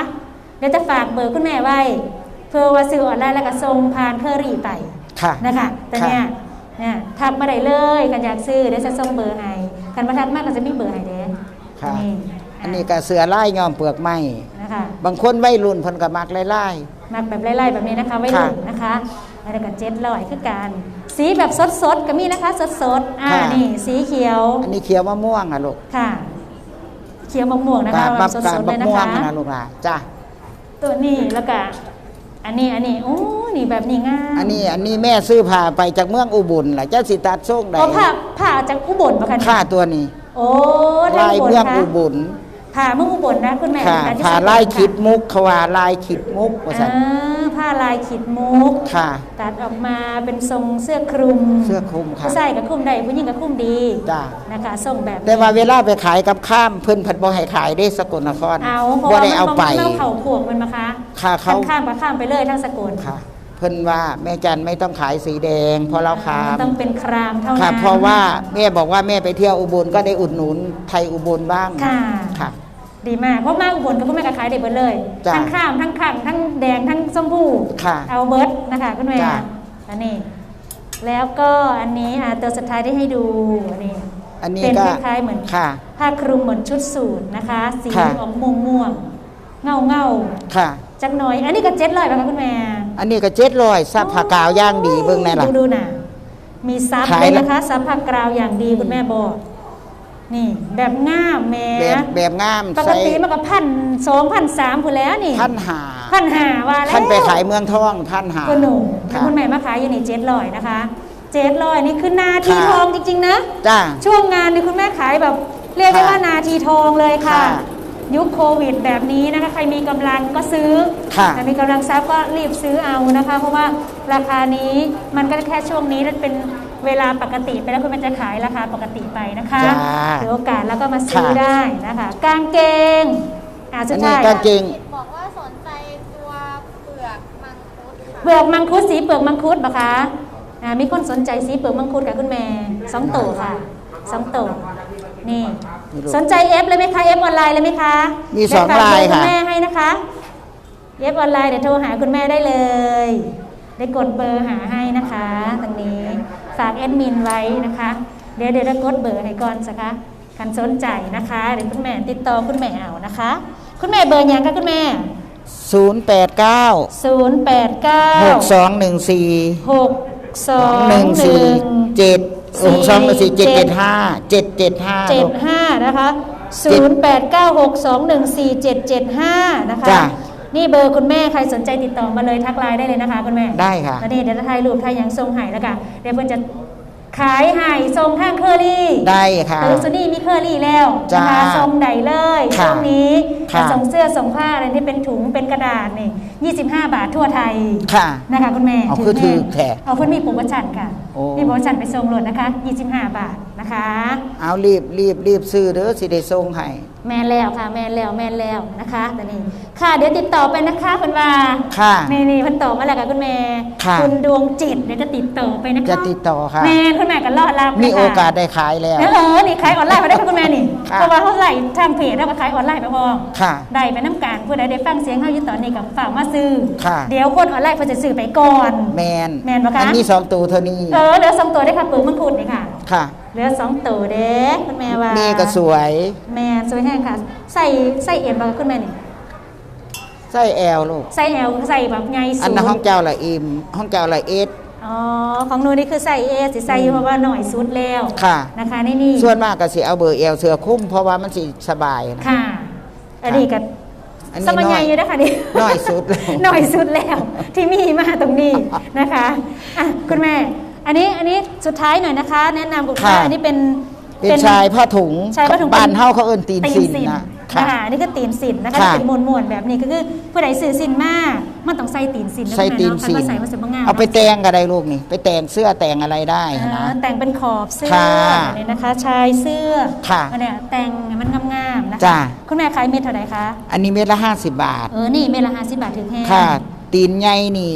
[SPEAKER 1] เดี๋ยวจะฝากเบอร์คุณแม่ไว้ เพื่อว่าซื้อออนไลน์แล้วก็ส่งผ่านเคอรี่ไป
[SPEAKER 2] ค่ะ
[SPEAKER 1] นะคะแต่เนี่ย
[SPEAKER 2] ค่ะ
[SPEAKER 1] เนี่ยทักมาได้เลยกันอยากซื้อเดี๋ยวจะส่งเบอร์ให้ กันมาทักมากก็จะมีเบอร์ให้เด้
[SPEAKER 2] ค่ะ
[SPEAKER 1] นี่
[SPEAKER 2] อันนี้ก็เสือลายย้อมเปลือกไม้
[SPEAKER 1] นะคะ
[SPEAKER 2] บางคนวัยรุ่นเพิ่นก็มักลาย
[SPEAKER 1] มาแบบไล่ๆแบบนี้นะคะไว้รุ่นนะคะแล้วก็เจ็ดร้อยคือการสีแบบสดๆก็มีนะคะ สดๆอ่านี่สีเขียว
[SPEAKER 2] ๆอันนี้เขียวมะม่วงอะลูก
[SPEAKER 1] ค่ะ เขียวมะม่วงนะคะ
[SPEAKER 2] กา
[SPEAKER 1] แบ
[SPEAKER 2] บั
[SPEAKER 1] บบส
[SPEAKER 2] กา
[SPEAKER 1] ด
[SPEAKER 2] บ
[SPEAKER 1] ๆเลยนะ
[SPEAKER 2] ม่วง
[SPEAKER 1] คะ
[SPEAKER 2] นะลูกหล่ะจ้ะ
[SPEAKER 1] ตัวนี้แล้วก็ อันนี้อันนี้โอ้นี่แบบนี้งาม
[SPEAKER 2] อันนี้อันนี้แม่ซื้อผ้าไปจากเมืองอุบลล่ะเจ้าสิตัดส่งได้
[SPEAKER 1] เพราะผ้าผ้าจากอุบลปะคะเนี่ย
[SPEAKER 2] ค่าตัวนี้
[SPEAKER 1] โอ้
[SPEAKER 2] ลาย
[SPEAKER 1] อุบ
[SPEAKER 2] เมือง
[SPEAKER 1] ค่ะ
[SPEAKER 2] อุบล
[SPEAKER 1] ผ้าเมืองอุบลนะคุณแม่
[SPEAKER 2] ค่ะ
[SPEAKER 1] อันที่
[SPEAKER 2] ผ้า
[SPEAKER 1] สอง
[SPEAKER 2] ลาย
[SPEAKER 1] ค่ะ
[SPEAKER 2] ขิดมุกเขาว่าลายขิดมุกว่าซั่น
[SPEAKER 1] อ่าผ้าลายขีดมุก
[SPEAKER 2] ค่ะ
[SPEAKER 1] ตัดออกมาเป็นทรงเสื้อคลุม
[SPEAKER 2] เสื้อคลุมค่ะ
[SPEAKER 1] ผู้ชายก็คลุมได้ผู้หญิงก็คลุมดี
[SPEAKER 2] จ้ะ
[SPEAKER 1] นะคะทรงแบบนี้
[SPEAKER 2] แต่ว่าเวลาไปขายกับข้ามเพิ่นเพัดบ่ให้ขายได้สกลนคร
[SPEAKER 1] เอาเพราะ
[SPEAKER 2] บ่
[SPEAKER 1] ว่า
[SPEAKER 2] ได้
[SPEAKER 1] มัน
[SPEAKER 2] เอา
[SPEAKER 1] ต้อง
[SPEAKER 2] ไป
[SPEAKER 1] เล่าเข่าขวบมันมาคะ
[SPEAKER 2] ค่ะเขา
[SPEAKER 1] ข้ามก็ข้ามไปเลยทั้งสกุล
[SPEAKER 2] ค่ะเพิ่นว่าแม่จันไม่ต้องขายสีแดง เพราะเราขาม
[SPEAKER 1] ต้องเป็นครามเท่านั้น
[SPEAKER 2] ค่ะเพราะว่าแม่บอกว่าแม่ไปเที่ยวอุบลก็ได้อุดหนุนไทยอุบลบ้าง
[SPEAKER 1] ค่ะ
[SPEAKER 2] ค่ะ
[SPEAKER 1] ดีมาก เพราะมาอุบลก็คุณแม่ก็ขายได้เบิดเลย
[SPEAKER 2] จ้ะ
[SPEAKER 1] ทั้งข้ามทั้งขังทั้งแดงทั้งส้มผู้
[SPEAKER 2] ค่ะ
[SPEAKER 1] เอาเบิร์ดนะคะคุณแม่
[SPEAKER 2] จ้ะ
[SPEAKER 1] อันนี้ แล้วก็อันนี้อ่าตัวสุดท้ายที่ให้ดูอันนี้
[SPEAKER 2] อันนี้
[SPEAKER 1] เป็น
[SPEAKER 2] ก็
[SPEAKER 1] คล้ายๆเหมือน
[SPEAKER 2] ค่ะ
[SPEAKER 1] ผ้าคลุมเหมือนชุดสูทนะคะ สี
[SPEAKER 2] ค่ะ
[SPEAKER 1] ออกม่วงม่วงเงาเงา
[SPEAKER 2] ค่ะ
[SPEAKER 1] ๆจักหน่อย อันนี้ก็เจ็ดเลยป่ะคะคุณแม่
[SPEAKER 2] อันนี้ก็เจ็ดร้อยซับผ้ากาวย่างดีเบิ่งในล่ะ
[SPEAKER 1] ดูดูน่ะมีซับ
[SPEAKER 2] ขาย
[SPEAKER 1] เลย
[SPEAKER 2] แล้ว
[SPEAKER 1] นะคะซับผ้ากราวอย่างดีคุณแม่บอก นี่แบบง่ามแม่
[SPEAKER 2] แบบแบบงาม
[SPEAKER 1] ปก
[SPEAKER 2] ใส่
[SPEAKER 1] ติมันก็พันสองพันสามพูนแล้วนี่
[SPEAKER 2] พันหา
[SPEAKER 1] พันหาว่าแล้ว
[SPEAKER 2] ท่านไปขายเมืองทองท่านหา
[SPEAKER 1] คุณหนู
[SPEAKER 2] ค่ะ
[SPEAKER 1] คุณแม่มาขายอยู่นี่เจ็ดร้อยนะคะเจ็ดร้อยนี่คือนาที
[SPEAKER 2] ค่ะ
[SPEAKER 1] ทองจริงๆนะ
[SPEAKER 2] จ้า
[SPEAKER 1] ช่วงงานนี่คุณแม่ขายแบบเรียกได้
[SPEAKER 2] ค่ะ
[SPEAKER 1] ว่านาทีทองเลยค่ะ
[SPEAKER 2] ค่ะ
[SPEAKER 1] ยุคโควิดแบบนี้นะคะใครมีกำลังก็ซื้อ
[SPEAKER 2] ค่ะ
[SPEAKER 1] แต่มีกำลังทรัพย์ก็รีบซื้อเอานะคะ เพราะว่าราคานี้มันก็แค่ช่วงนี้แล้วเป็น เวลาปกติไปแล้วคุณมันจะขายราคาปกติไปนะคะ
[SPEAKER 2] จ้า
[SPEAKER 1] ถือโอกาสแล้วก็มาซื้อ
[SPEAKER 2] ค่ะ
[SPEAKER 1] ได้นะคะกางเกงอะสุ
[SPEAKER 2] อั
[SPEAKER 1] ด
[SPEAKER 2] นนี้
[SPEAKER 1] ท้าย
[SPEAKER 2] กางเกง
[SPEAKER 3] บอกว่าสนใจตัวเปลือกมังคุดค่ะ
[SPEAKER 1] เปลือกมังคุดสีเปลือกมังคุดปะคะอ่ามีคนสนใจสีเปลือกมังคุดกับคุณแม่สองตัวค่ะสองตัวนี่
[SPEAKER 2] นี่ลูก
[SPEAKER 1] สนใจเอฟเลยไหมคะเอฟออนไลน์เลยไหมคะ
[SPEAKER 2] มีสอง
[SPEAKER 1] ได้ฝก
[SPEAKER 2] ลาย
[SPEAKER 1] เบอร์คุณ
[SPEAKER 2] ค่ะ
[SPEAKER 1] แม่ให้นะคะเอฟออนไลน์เดี๋ยวโทรหาคุณแม่ได้เลยได้กดเบอร์หาให้นะคะตรงนี้ ฝากแอดมินไว้นะคะ เดี๋ยวเดี๋ยวจะกดเบอร์ให้ก่อนสักคะคันสนใจนะคะเดี๋ยวคุณแม่ติดต่อคุณแม่เอานะคะ คุณแม่เบอร์ยังคะคุณแม่
[SPEAKER 2] ศูนย์แปดเก้า
[SPEAKER 1] 0 8 9
[SPEAKER 2] หกสองหนึ่งสี่
[SPEAKER 1] หกสอง
[SPEAKER 2] หนึ่งสี่เจ็ดหกสองหนึ่งสี่เจ็ด
[SPEAKER 1] เจ็
[SPEAKER 2] เจ็
[SPEAKER 1] ด
[SPEAKER 2] ดห้าเจ็ดเจ็ดห้า
[SPEAKER 1] เจ็ดห้านะคะศูนย์แปดเก้าหกสองหนึ่งสี่เจ็ดเจ็ดห้านะคะ
[SPEAKER 2] จ้ะ
[SPEAKER 1] นี่เบอร์คุณแม่ใครสนใจติดต่อมาเลยทักไลน์ได้เลยนะคะคุณแม่
[SPEAKER 2] ได้ค่ะ
[SPEAKER 1] แล้วนี่เดี๋ยวจะถ่ายรูปถ่ายหยังทรงไห้แล้วกันเดี๋ยวเพิ่นจะขายไห้ทรงข้างเคอรี่
[SPEAKER 2] ได้ค่ะ
[SPEAKER 1] ตึกสุนี่มีเคอรี่แล้วนะ
[SPEAKER 2] จ้า
[SPEAKER 1] คะทรงใดเลย
[SPEAKER 2] ค่ะ
[SPEAKER 1] ช่วงนี้
[SPEAKER 2] ค่ะ
[SPEAKER 1] ส่งเสื้อส่งผ้าอะไรที่เป็นถุงเป็นกระดาษนี่25 บาททั่วไทย
[SPEAKER 2] ค่ะ
[SPEAKER 1] นะคะคุณแม่
[SPEAKER 2] เอาคือ
[SPEAKER 1] แม่
[SPEAKER 2] ถือแท้
[SPEAKER 1] เอาคุณมีโปรโมชั่นค่ะ
[SPEAKER 2] โอ้
[SPEAKER 1] มีโปรโมชั่นไปส่งรถนะคะ 25 บาทนะคะ
[SPEAKER 2] เอารีบรีบรีบซื้อเด้อสิได้ส่งให้
[SPEAKER 1] แม่นแล้วค่ะ แม่นแล้วแม่นแล้วนะคะตอนนี้ค่ะ เดี๋ยวติดต่อไปนะคะคุณว่า
[SPEAKER 2] ค่ะ
[SPEAKER 1] นี่นี่เพันต่อมาแล้วกับคุณแม่
[SPEAKER 2] ค่ะ
[SPEAKER 1] ณดวงจิตเดี๋ยวจะติดต่อไปนะคะ
[SPEAKER 2] จะติดต่อค่ะ
[SPEAKER 1] แม่นคุณแม่กันรอดรับ
[SPEAKER 2] มี
[SPEAKER 1] นะคะ
[SPEAKER 2] โอกาสได้ขายแล้ว
[SPEAKER 1] เออนี่ขายออนไลน์ไปได้ค่ะคุณแม่นี่
[SPEAKER 2] ค่ะ
[SPEAKER 1] เพราะว่าเขาใส่ทางเพจแล้วก็ขายออนไลน์ไปพอ
[SPEAKER 2] ค่ะ
[SPEAKER 1] ได้ไปน้ำการผู้ใดได้ฟังเสียงเขาอยู่ตอนนี้กับฝากมาซื้อ
[SPEAKER 2] ค่ะ
[SPEAKER 1] เดี๋ยวคนออนไลน์เขาจะซื้อไปก่อน
[SPEAKER 2] แมน
[SPEAKER 1] แม่นปะคะ
[SPEAKER 2] อันนี้สองตัวเท่านี้
[SPEAKER 1] เออเหลือสองตัวได้ค่ะปืนมังคุดนี่ค่ะ
[SPEAKER 2] ค่ะ
[SPEAKER 1] เหลือสองตัวเด้คุณแม่ว่า
[SPEAKER 2] นี่ก็สวย
[SPEAKER 1] แม่สวยแห้งค่ะ ใส่ใส่เอ็มบคุณแม่นี่
[SPEAKER 2] ไส้แอลลูก
[SPEAKER 1] ใส่แอลใส่แบบไง
[SPEAKER 2] อัน
[SPEAKER 1] สู
[SPEAKER 2] นั้น
[SPEAKER 1] ง
[SPEAKER 2] ห้องเจ้าละอิมห้องเจ้าละเอส
[SPEAKER 1] อ๋อของหนูนี่คือใส่เอสิใส่อยู่เพราะว่าหน่อยสุดแล้ว
[SPEAKER 2] ค่ะ
[SPEAKER 1] นะคะนี่นี่
[SPEAKER 2] ส่วนมากก็สิเอาเบอร์เอลเสือคุ้มเพราะว่ามันสิสบายนะ
[SPEAKER 1] ค่ะ อันนี้ก็
[SPEAKER 2] อัน
[SPEAKER 1] ส
[SPEAKER 2] นี้
[SPEAKER 1] มัย
[SPEAKER 2] น้
[SPEAKER 1] ให
[SPEAKER 2] อ
[SPEAKER 1] ญ่
[SPEAKER 2] ย
[SPEAKER 1] อยู่นะคะนี่
[SPEAKER 2] น้อยสุดแล้ว
[SPEAKER 1] หน่อยสุดแล้ว ที่มีมาตรงนี้นะคะอะคุณแม่ อันนี้อันนี้สุดท้ายหน่อยนะคะ แนะนำคุณแม่
[SPEAKER 2] ค่ะ
[SPEAKER 1] อันนี้เป็น
[SPEAKER 2] เป็นชายผ้าถุง
[SPEAKER 1] ชายผ้าถุง
[SPEAKER 2] บ้านเฮาเขาเอิ้นตีน
[SPEAKER 1] ตีน
[SPEAKER 2] สิน
[SPEAKER 1] สิน
[SPEAKER 2] นะ
[SPEAKER 1] นะคะอันนี่คือตีนสินนะคะ
[SPEAKER 2] ค่ะ
[SPEAKER 1] เป็นมวลมวลๆแบบนี้ก็คือผู้ใดซื้อสินมากมันต้องใส่ตีนสินนะ
[SPEAKER 2] ใส่ตีน
[SPEAKER 1] คุณแม่
[SPEAKER 2] สิน
[SPEAKER 1] เนาะคัว่าใส่มันจะบ่งาม
[SPEAKER 2] เอาไปแต่งก็ได้ลูกนี่ ไปแต่งเสื้อแต่งอะไรได้
[SPEAKER 1] เอ
[SPEAKER 2] นะ
[SPEAKER 1] อแต่งเป็นขอบเสื้อ
[SPEAKER 2] ค่ะ
[SPEAKER 1] อันนี้นะคะ ชายเสื้อ
[SPEAKER 2] ค่ะ
[SPEAKER 1] อันเนี้ยแต่งให้มันงามๆนะคะ
[SPEAKER 2] จ้ะ
[SPEAKER 1] คุณแม่ขายเม็ดเท่าไหร่คะ
[SPEAKER 2] อันนี้เม็ดละห้าสิบบาท
[SPEAKER 1] เออนี่เม็ดละห้าสิบบาทถึงแห้ง
[SPEAKER 2] ค่ะ ตีนใหญ่นี่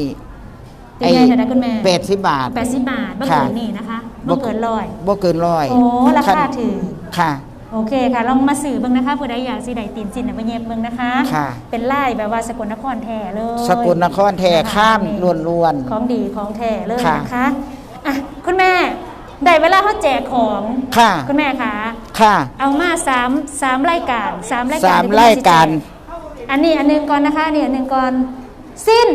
[SPEAKER 1] ตีนใหญ่เท่าไหร่คุณแม่
[SPEAKER 2] แปดสิบบาท
[SPEAKER 1] แปดสิบบาทบ่
[SPEAKER 2] ค่ะ
[SPEAKER 1] เกินนี่นะคะบ่เกินร้อย
[SPEAKER 2] บ่เกินร้อย
[SPEAKER 1] โอ้ราคาถือ
[SPEAKER 2] ค่ะ
[SPEAKER 1] โอเคค่ะ ลองมาสื่อเบิ่งนะคะผู้ใดอยากสิได้ตีนสินน่ะมาเย็บเบิ่งนะคะ
[SPEAKER 2] ค่ะ
[SPEAKER 1] เป็นลายแบบว่าสกลนครแท้เลย
[SPEAKER 2] สกลนครแท้ข้ามล้วน
[SPEAKER 1] ของดีของแท้เลย
[SPEAKER 2] ค่ะ
[SPEAKER 1] นะคะอะคุณแม่ได้เวลาเขาแจกของ
[SPEAKER 2] ๆค่ะ
[SPEAKER 1] คุณแม่คะ
[SPEAKER 2] ค่ะ
[SPEAKER 1] เอามาสามสามรายการสามรายการ
[SPEAKER 2] สาม
[SPEAKER 1] ที่คุณแรา
[SPEAKER 2] ยการ
[SPEAKER 1] สิแจอันนี้อันหนึงก่อนนะคะนี่อันหนึงก่อนสิ้น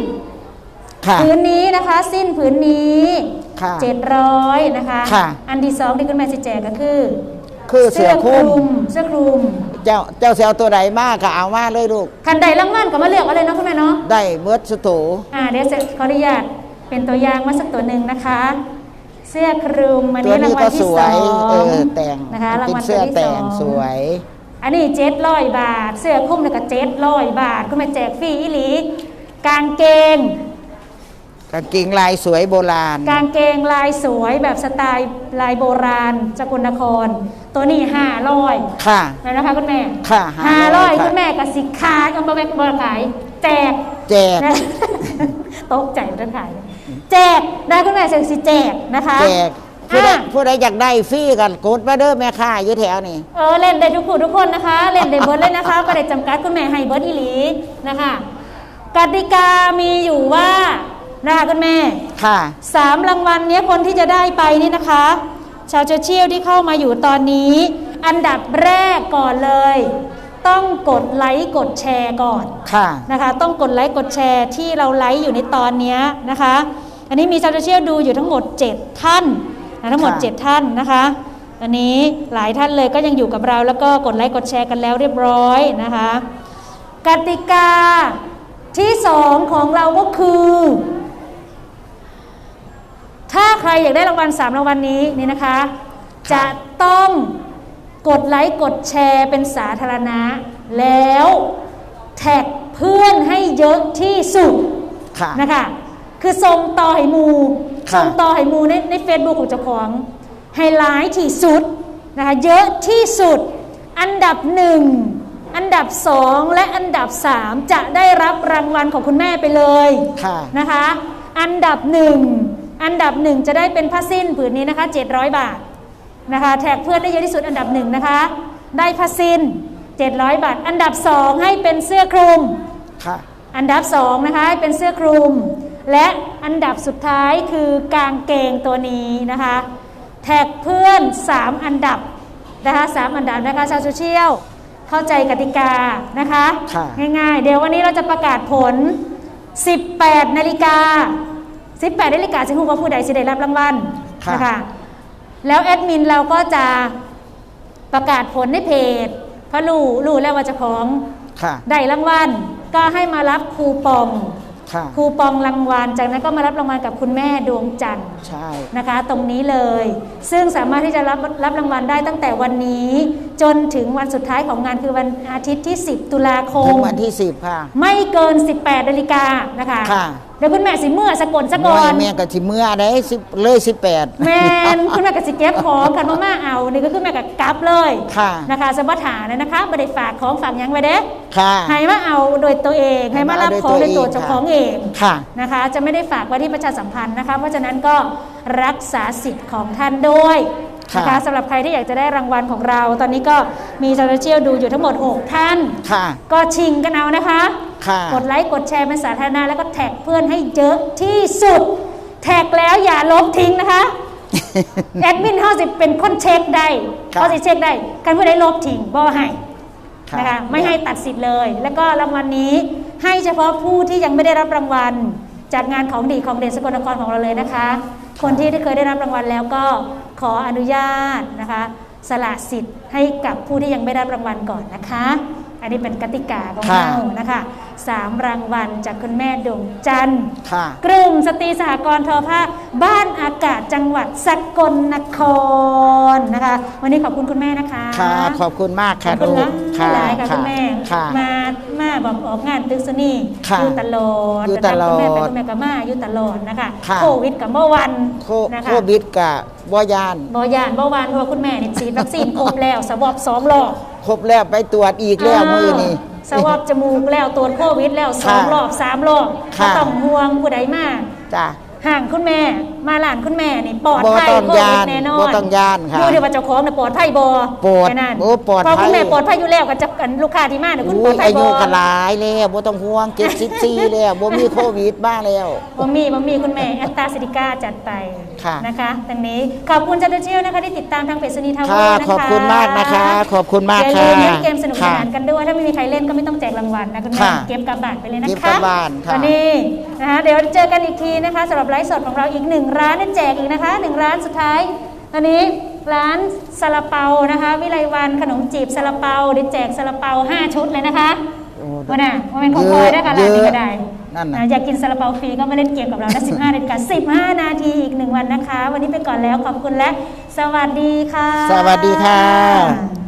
[SPEAKER 2] ค่ะ
[SPEAKER 1] ผืนนี้นะคะ สิ้นผืนนี้
[SPEAKER 2] ค่ะ
[SPEAKER 1] เจ็ดร้อยนะคะ
[SPEAKER 2] ค่ะ
[SPEAKER 1] อันที่สองที่คุณแม่สิแจกก็คือ
[SPEAKER 2] คือเสื้อคลุม
[SPEAKER 1] เสื้อคลุม
[SPEAKER 2] เจ้าเจ้าเสียเอาตัวใดมากก็เอามาเลยลูก
[SPEAKER 1] คันใดรางวัลก็มาเลือกเอาเลยเนาะคุณแม่เนาะ
[SPEAKER 2] ได้เมื่อสุโต
[SPEAKER 1] อ่าเดี๋ยวขออนุญาตเป็นตัวอย่างมาสักตัวหนึ่งนะคะ เสื้อคลุมอัน
[SPEAKER 2] ตัว
[SPEAKER 1] นี้ราง
[SPEAKER 2] นี้
[SPEAKER 1] วัล
[SPEAKER 2] ก็
[SPEAKER 1] ที่
[SPEAKER 2] ส
[SPEAKER 1] ส
[SPEAKER 2] ว
[SPEAKER 1] อยง
[SPEAKER 2] เออแต่ง
[SPEAKER 1] นะคะราง
[SPEAKER 2] เป็น
[SPEAKER 1] วัล
[SPEAKER 2] เสื้อ
[SPEAKER 1] ตัวที่
[SPEAKER 2] แต่ง
[SPEAKER 1] สอง
[SPEAKER 2] สวย
[SPEAKER 1] อันนี้เจ็ดร้อยบาท เสื้อคลุมเนี่ยก็เจ็ดร้อยบาท คุณแม่แจกฟรีอีหลี กางเกง
[SPEAKER 2] กางเกงลายสวยโบราณ
[SPEAKER 1] กางเกงลายสวยแบบสไตล์ลายโบราณสกลนคร ตัวนี้ห้าร้อย
[SPEAKER 2] ค่ะ
[SPEAKER 1] นะคะคุณแม่
[SPEAKER 2] ค่ะ
[SPEAKER 1] ห้าร้อย
[SPEAKER 2] 500ค่ะ
[SPEAKER 1] คุณแม่กับสิขายเอามาแบกบขาย แจก
[SPEAKER 2] แจก
[SPEAKER 1] นะตกใจเรื่องขาย แจกได้คุณแม่เสียงสิแจกนะคะ
[SPEAKER 2] แจกผู้ใด
[SPEAKER 1] อะ
[SPEAKER 2] ผู้ใดอยากได้ฟรีกันกดมาเด้อแม่ค้าอยู่แถวนี่
[SPEAKER 1] เออเล่นได้ทุกผู้ทุกคนนะคะ เล่นได้เบิร์ดเลยนะคะประเด็จำกัดคุณแม่ให้เบิร์ดอีหลีนะคะกติกามีอยู่ว่า นะคะคุณแม่
[SPEAKER 2] ค่ะ
[SPEAKER 1] สามรางวัลเนี้ยคนที่จะได้ไปนี่นะคะ ชาวโซเชียลที่เข้ามาอยู่ตอนนี้ อันดับแรกก่อนเลย ต้องกดไลค์กดแชร์ก่อน
[SPEAKER 2] ค่ะ
[SPEAKER 1] นะคะ ต้องกดไลค์กดแชร์ที่เราไลค์อยู่ในตอนเนี้ยนะคะ อันนี้มีชาวโซเชียลดูอยู่ทั้งหมด 7 ท่านนะทั้งหมด
[SPEAKER 2] ค่ะ
[SPEAKER 1] 7 ท่านนะคะอันนี้หลายท่านเลยก็ยังอยู่กับเราแล้วก็กดไลค์กดแชร์กันแล้วเรียบร้อยนะคะ กติกาที่สองของเราก็คือ ถ้าใครอยากได้รางวัลสามรางวัลนี้นี่นะคะ จะต้องกดไลค์กดแชร์เป็นสาธารณะ แล้วแท็กเพื่อนให้เยอะที่สุด
[SPEAKER 2] ค่ะ
[SPEAKER 1] นะคะ คือส่งต่อให้หมู
[SPEAKER 2] ค่ะ
[SPEAKER 1] ส่งต่อให้หมูในในเฟซบุ๊กของเจ้าของไฮไลท์ที่สุดนะคะเยอะที่สุด อันดับหนึ่งอันดับสองและอันดับสามจะได้รับรางวัลของคุณแม่ไปเลย
[SPEAKER 2] ค่ะ
[SPEAKER 1] นะคะ อันดับหนึ่ง อันดับหนึ่งจะได้เป็นผ้าสิ้นผืนนี้นะคะ 700 บาทนะคะแท็กเพื่อนได้เยอะที่สุดอันดับหนึ่งนะคะ ได้ผ้าสิ้น 700 บาท อันดับสองให้เป็นเสื้อคลุม
[SPEAKER 2] ค่ะ
[SPEAKER 1] อันดับสองนะคะให้เป็นเสื้อคลุม และอันดับสุดท้ายคือกางเกงตัวนี้นะคะ แท็กเพื่อน 3 อันดับนะคะสามอันดับนะคะชาวโซเชียลเข้าใจกติกานะคะ
[SPEAKER 2] ค่ะ
[SPEAKER 1] ง่ายๆ เดี๋ยววันนี้เราจะประกาศผล 18 นาฬิกา 18นาฬิกาสิคุณว่าผู้ใดสิได้รับรางวัล
[SPEAKER 2] ค่ะ
[SPEAKER 1] นะคะแล้วแอดมินเราก็จะประกาศผลในเพจเพราะรู้รู้แล้วว่าเจะของ
[SPEAKER 2] ค่ะ
[SPEAKER 1] ได้รางวัลก็ให้มารับคูปอง
[SPEAKER 2] ค่ะ
[SPEAKER 1] คูปองรางวัลจากนั้นก็มารับรางวัลกับคุณแม่ดวงจันทร์
[SPEAKER 2] ใช่
[SPEAKER 1] นะคะ ตรงนี้เลย ซึ่งสามารถที่จะรับรับรางวัลได้ตั้งแต่วันนี้ จนถึงวันสุดท้ายของงานคือวันอาทิตย์ที่ 10 ตุลาค
[SPEAKER 2] ถึ
[SPEAKER 1] ม
[SPEAKER 2] งวันที่สิบค่ะ
[SPEAKER 1] ไม่เกิน 18นาฬิกานะคะ
[SPEAKER 2] ค่ะ
[SPEAKER 1] เดี๋ยวคุณแม่สิเมื่อสกลสก
[SPEAKER 2] น้อย
[SPEAKER 1] ล
[SPEAKER 2] แม่ก็สิเมื่อได้สิบเลยสิบแปด
[SPEAKER 1] แมนคุณแม่กับสิเก็บของกันมาม่าเอานี่ก็คือแม่กับกลับเลย
[SPEAKER 2] ค่ะ
[SPEAKER 1] นะคะสบัฐาเลยนะคะบริฝากของฝากหยังไว้เด้
[SPEAKER 2] ค่ะ
[SPEAKER 1] ให้มาเอาโดยตัวเองให้มารับของโดยตัวเจ้าของเอง
[SPEAKER 2] ค่ะ
[SPEAKER 1] นะคะ จะไม่ได้ฝากไว้ที่ประชาสัมพันธ์นะคะ เพราะฉะนั้นก็รักษาสิทธิ์ของท่านด้วย นะคะ
[SPEAKER 2] ค่ะ
[SPEAKER 1] สำหรับใครที่อยากจะได้รางวัลของเรา ตอนนี้ก็มีโซเชียลดูอยู่ทั้งหมด 6 ท่าน
[SPEAKER 2] ค่ะ
[SPEAKER 1] ก็ชิงกันเอานะคะ
[SPEAKER 2] ค่ะ
[SPEAKER 1] กดไลค์กดแชร์เป็นสาธารณะแล้วก็แท็กเพื่อนให้เยอะที่สุด แท็กแล้วอย่าลบทิ้งนะคะ แอดมินเขาสิเป็นคนเช็คได้
[SPEAKER 2] ครับ
[SPEAKER 1] เขาสิเช็คได้การผู้ใดลบทิ้งบ่ให้
[SPEAKER 2] ค่ะ
[SPEAKER 1] นะคะไม่ให้ตัดสิทธิ์เลย แล้วก็รางวัลนี้ให้เฉพาะผู้ที่ยังไม่ได้รับรางวัล จากงานของดีของเด่นสกลนครของเราเลยนะคะ คนที่ได้เคยได้รับรางวัลแล้วก็ ขออนุญาตนะคะ สละสิทธิ์ให้กับผู้ที่ยังไม่ได้รับรางวัลก่อนนะคะ อันนี้เป็นกติกาของเรานะคะ สามรางวัล จากคุณแม่ดวงจันทร์
[SPEAKER 2] ค่ะ
[SPEAKER 1] กลุ่มสตรีสหกรณ์ทอผ้าบ้านอากาศจังหวัดสกลนครนะคะ วันนี้ขอบคุณคุณแม่นะคะ
[SPEAKER 2] ค่ะ ขอบคุณมาก
[SPEAKER 1] ข
[SPEAKER 2] ค่ะ
[SPEAKER 1] อบคุณ
[SPEAKER 2] ลู
[SPEAKER 1] นะ
[SPEAKER 2] กค่ะ
[SPEAKER 1] หลายค่ะคุณแม่
[SPEAKER 2] ค่ะ
[SPEAKER 1] มามาบอกออกงานตึกสนี่
[SPEAKER 2] ค่ะ
[SPEAKER 1] อยู่ตลอด
[SPEAKER 2] อยู่ตลอด
[SPEAKER 1] คุณแม่ไปคุณแม่กับมาอยู่ตลอดนะคะ
[SPEAKER 2] ค่ะ
[SPEAKER 1] โควิดกับเมื่อวัน
[SPEAKER 2] โค
[SPEAKER 1] นะคะ
[SPEAKER 2] โควิดกะบ่ยาน
[SPEAKER 1] บอยานเมื่อวานเพราะว่าคุณแม่นี่ฉีดวัคซีนครบแล้วสวอปสองรอบ
[SPEAKER 2] ครบแล้วไปตรวจอีกแล้วมือนี่
[SPEAKER 1] สวอปจมูกแล้วตรวจโควิดแล้วสอง
[SPEAKER 2] ค่ะ
[SPEAKER 1] รอบสามรอบ
[SPEAKER 2] ค่ะ
[SPEAKER 1] ก็ต้องห่วงผู้ใดมาก
[SPEAKER 2] จ้ะ
[SPEAKER 1] ห่างคุณแม่ มาหลานคุณแม่นี่ปลอด
[SPEAKER 2] บ่
[SPEAKER 1] ภัย
[SPEAKER 2] ต้อง
[SPEAKER 1] โควิด
[SPEAKER 2] ย้าน
[SPEAKER 1] แน่นอน
[SPEAKER 2] บ่ต้องย้านค่ะ
[SPEAKER 1] ดูเดี๋ยวว่าเจ้าของน่ะปลอดภัยบ่
[SPEAKER 2] ปลอด
[SPEAKER 1] แค่นั้น
[SPEAKER 2] โอ้ปลอด
[SPEAKER 1] พอคุณแม่
[SPEAKER 2] ภัย
[SPEAKER 1] ปลอดภัยอยู่แล้วกับจะกันลูกค้าที่มาเนี่ยคุณปล
[SPEAKER 2] อุ้
[SPEAKER 1] อยดภัย
[SPEAKER 2] อายุ
[SPEAKER 1] บ่
[SPEAKER 2] ก็หลายแล้วบ่ต้องห่วง74แล้วบ่มีโควิดบ้าแล้ว
[SPEAKER 1] บ่มีบ่มีคุณแม่แอสตราเซเนกาจัดไป
[SPEAKER 2] ค่ะ
[SPEAKER 1] นะคะดังนี้ขอบคุณจันทเชียวนะคะที่ติดตามทางเพจสนีทาวเวอ
[SPEAKER 2] ค่ะ
[SPEAKER 1] ร์นะคะ
[SPEAKER 2] ขอบคุณมากนะคะขอบคุณมาก
[SPEAKER 1] อย่า
[SPEAKER 2] ค่ะ
[SPEAKER 1] ลืมเล่นเกมสนุกส
[SPEAKER 2] ค่ะ
[SPEAKER 1] นานกันด้วยถ้าไม่มีใครเล่นก็ไม่ต้องแจกรางวัลนะคุณแม่
[SPEAKER 2] ค่ะ
[SPEAKER 1] เก็บกลับบ้านไปเลยนะคะ
[SPEAKER 2] เก็บกลับบ้านค่ะ
[SPEAKER 1] วันนี้นะคะเดี๋ยวเจอกันอีกทีนะคะสำหรับไลฟ์สดของเราอีกหนึ่งร้านได้แจกอีกนะคะหนึ่งร้านสุดท้ายตอนนี้ร้านซาลาเปานะคะ วิไลวันขนมจีบซาลาเปาได้แจกซาลาเปาห้าชุดเลยนะคะ
[SPEAKER 2] โอ้
[SPEAKER 1] วันน่ะว่าเป็นของคอยได้ค่ะ
[SPEAKER 2] เย
[SPEAKER 1] ร้าน
[SPEAKER 2] อะ
[SPEAKER 1] นี้ก็ได้
[SPEAKER 2] นั่นน่ะ
[SPEAKER 1] อะอยากกินซาลาเปาฟรีก็มาเล่นเกมกับเรานะ15นาฬิกา15 นาทีอีกหนึ่งวันนะคะ วันนี้ไปก่อนแล้วขอบคุณและ สวัสดีค่ะ
[SPEAKER 2] สวัสดีค่ะ